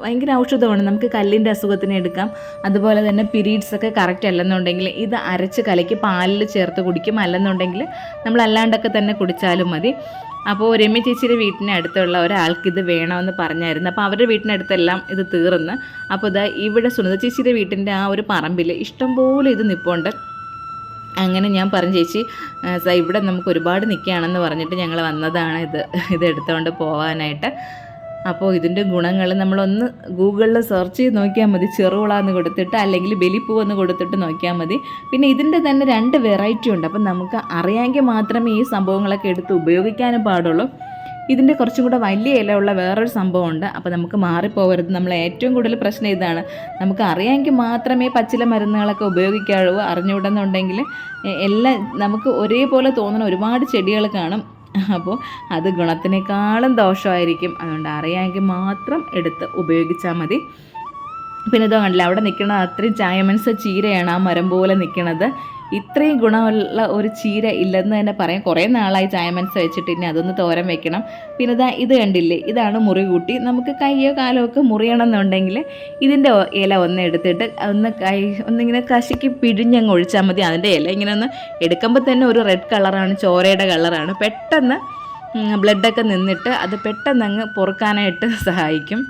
ഭയങ്കര ഔഷധമാണ്. നമുക്ക് കല്ലിന്റെ അസുഖത്തിന് എടുക്കാം. അതുപോലെ തന്നെ പീരീഡ്സ് ഒക്കെ കറക്റ്റ് അല്ലെന്നുണ്ടെങ്കിൽ ഇത് അരച്ച് കലക്കി പാലിൽ ചേർത്ത് കുടിക്കും. അല്ലെന്നുണ്ടെങ്കിൽ നമ്മൾ അല്ലാണ്ടൊക്കെ തന്നെ കുടിച്ചാലും മതി. അപ്പോൾ രമ്യ ചേച്ചിയുടെ വീട്ടിന് അടുത്തുള്ള ഒരാൾക്ക് ഇത് വേണമെന്ന് പറഞ്ഞായിരുന്നു. അപ്പോൾ അവരുടെ വീട്ടിനടുത്തെല്ലാം ഇത് തീർന്ന്. അപ്പോൾ ഇതാ ഇവിടെ സുനിത ചേച്ചിയുടെ വീട്ടിന്റെ ആ ഒരു പറമ്പിൽ ഇഷ്ടംപോലെ ഇത് നിൽപ്പുണ്ട് അങ്ങനെ ഞാൻ പറഞ്ഞു ചേച്ചി ഇവിടെ നമുക്ക് ഒരുപാട് നിൽക്കുകയാണെന്ന് പറഞ്ഞിട്ട് ഞങ്ങൾ വന്നതാണ് ഇത്. ഇത് എടുത്തുകൊണ്ട് പോകാനായിട്ട് അപ്പോൾ ഇതിന്റെ ഗുണങ്ങൾ നമ്മളൊന്ന് ഗൂഗിളിൽ സെർച്ച് ചെയ്ത് നോക്കിയാൽ മതി. ചെറുവിളാന്ന് കൊടുത്തിട്ട് അല്ലെങ്കിൽ ബലിപ്പൂ എന്ന് കൊടുത്തിട്ട് നോക്കിയാൽ മതി. പിന്നെ ഇതിന്റെ തന്നെ രണ്ട് വെറൈറ്റി ഉണ്ട്. അപ്പം നമുക്ക് അറിയാമെങ്കിൽ മാത്രമേ ഈ സംഭവങ്ങളൊക്കെ എടുത്ത് ഉപയോഗിക്കാനും പാടുള്ളൂ. ഇതിന്റെ കുറച്ചും കൂടെ വലിയ ഇലയുള്ള വേറൊരു സംഭവമുണ്ട്. അപ്പോൾ നമുക്ക് മാറിപ്പോകരുത്. നമ്മൾ ഏറ്റവും കൂടുതൽ പ്രശ്നം ഇതാണ്. നമുക്ക് അറിയാമെങ്കിൽ മാത്രമേ പച്ചില മരുന്നുകളൊക്കെ ഉപയോഗിക്കാവൂ. അറിഞ്ഞുവിടുന്നുണ്ടെങ്കിൽ എല്ലാം നമുക്ക് ഒരേപോലെ തോന്നുന്ന ഒരുപാട് ചെടികൾ കാണും. അപ്പോൾ അത് ഗുണത്തിനേക്കാളും ദോഷമായിരിക്കും. അതുകൊണ്ട് അറിയാമെങ്കിൽ മാത്രം എടുത്ത് ഉപയോഗിച്ചാൽ മതി. പിന്നെ ഇതോ കണ്ടില്ല അവിടെ നിൽക്കുന്നത് അത്രയും ചായമൻസ് ചീരയാണ് ആ മരം പോലെ നിൽക്കുന്നത് ഇത്രയും ഗുണമുള്ള ഒരു ചീര ഇല്ലെന്ന് തന്നെ പറയാം. കുറേ നാളായി ചായമൻസ് വെച്ചിട്ട് ഇനി അതൊന്ന് തോരൻ വെക്കണം. പിന്നെ ഇതാ ഇത് കണ്ടില്ലേ? ഇതാണ് മുറി കൂട്ടി. നമുക്ക് കൈയോ കാലോ ഒക്കെ മുറിയണം എന്നുണ്ടെങ്കിൽ ഇതിന്റെ ഇല ഒന്ന് എടുത്തിട്ട് ഒന്ന് കൈ ഒന്നിങ്ങനെ കശിക്ക് പിഴിഞ്ഞങ്ങ് ഒഴിച്ചാൽ മതി. അതിന്റെ ഇല ഇങ്ങനെ ഒന്ന് എടുക്കുമ്പോൾ തന്നെ ഒരു റെഡ് കളറാണ് ചോരയുടെ കളറാണ് പെട്ടെന്ന് ബ്ലഡൊക്കെ നിന്നിട്ട് അത് പെട്ടെന്ന് അങ്ങ് പൊറുക്കാനായിട്ട് സഹായിക്കും.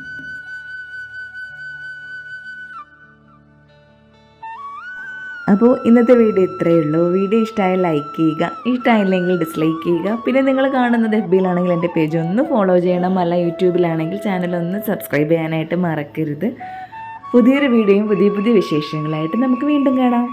അപ്പോൾ ഇന്നത്തെ വീഡിയോ ഇത്രയേ ഉള്ളൂ. വീഡിയോ ഇഷ്ടമായ ലൈക്ക് ചെയ്യുക ഇഷ്ടമായില്ലെങ്കിൽ ഡിസ്ലൈക്ക് ചെയ്യുക. പിന്നെ നിങ്ങൾ കാണുന്നത് എഫ് ബിയിലാണെങ്കിൽ എന്റെ പേജ് ഒന്ന് ഫോളോ ചെയ്യണം. അല്ല യൂട്യൂബിലാണെങ്കിൽ ചാനൽ ഒന്ന് സബ്സ്ക്രൈബ് ചെയ്യാനായിട്ട് മറക്കരുത്. പുതിയൊരു വീഡിയോയും പുതിയ പുതിയ വിശേഷങ്ങളായിട്ട് നമുക്ക് വീണ്ടും കാണാം.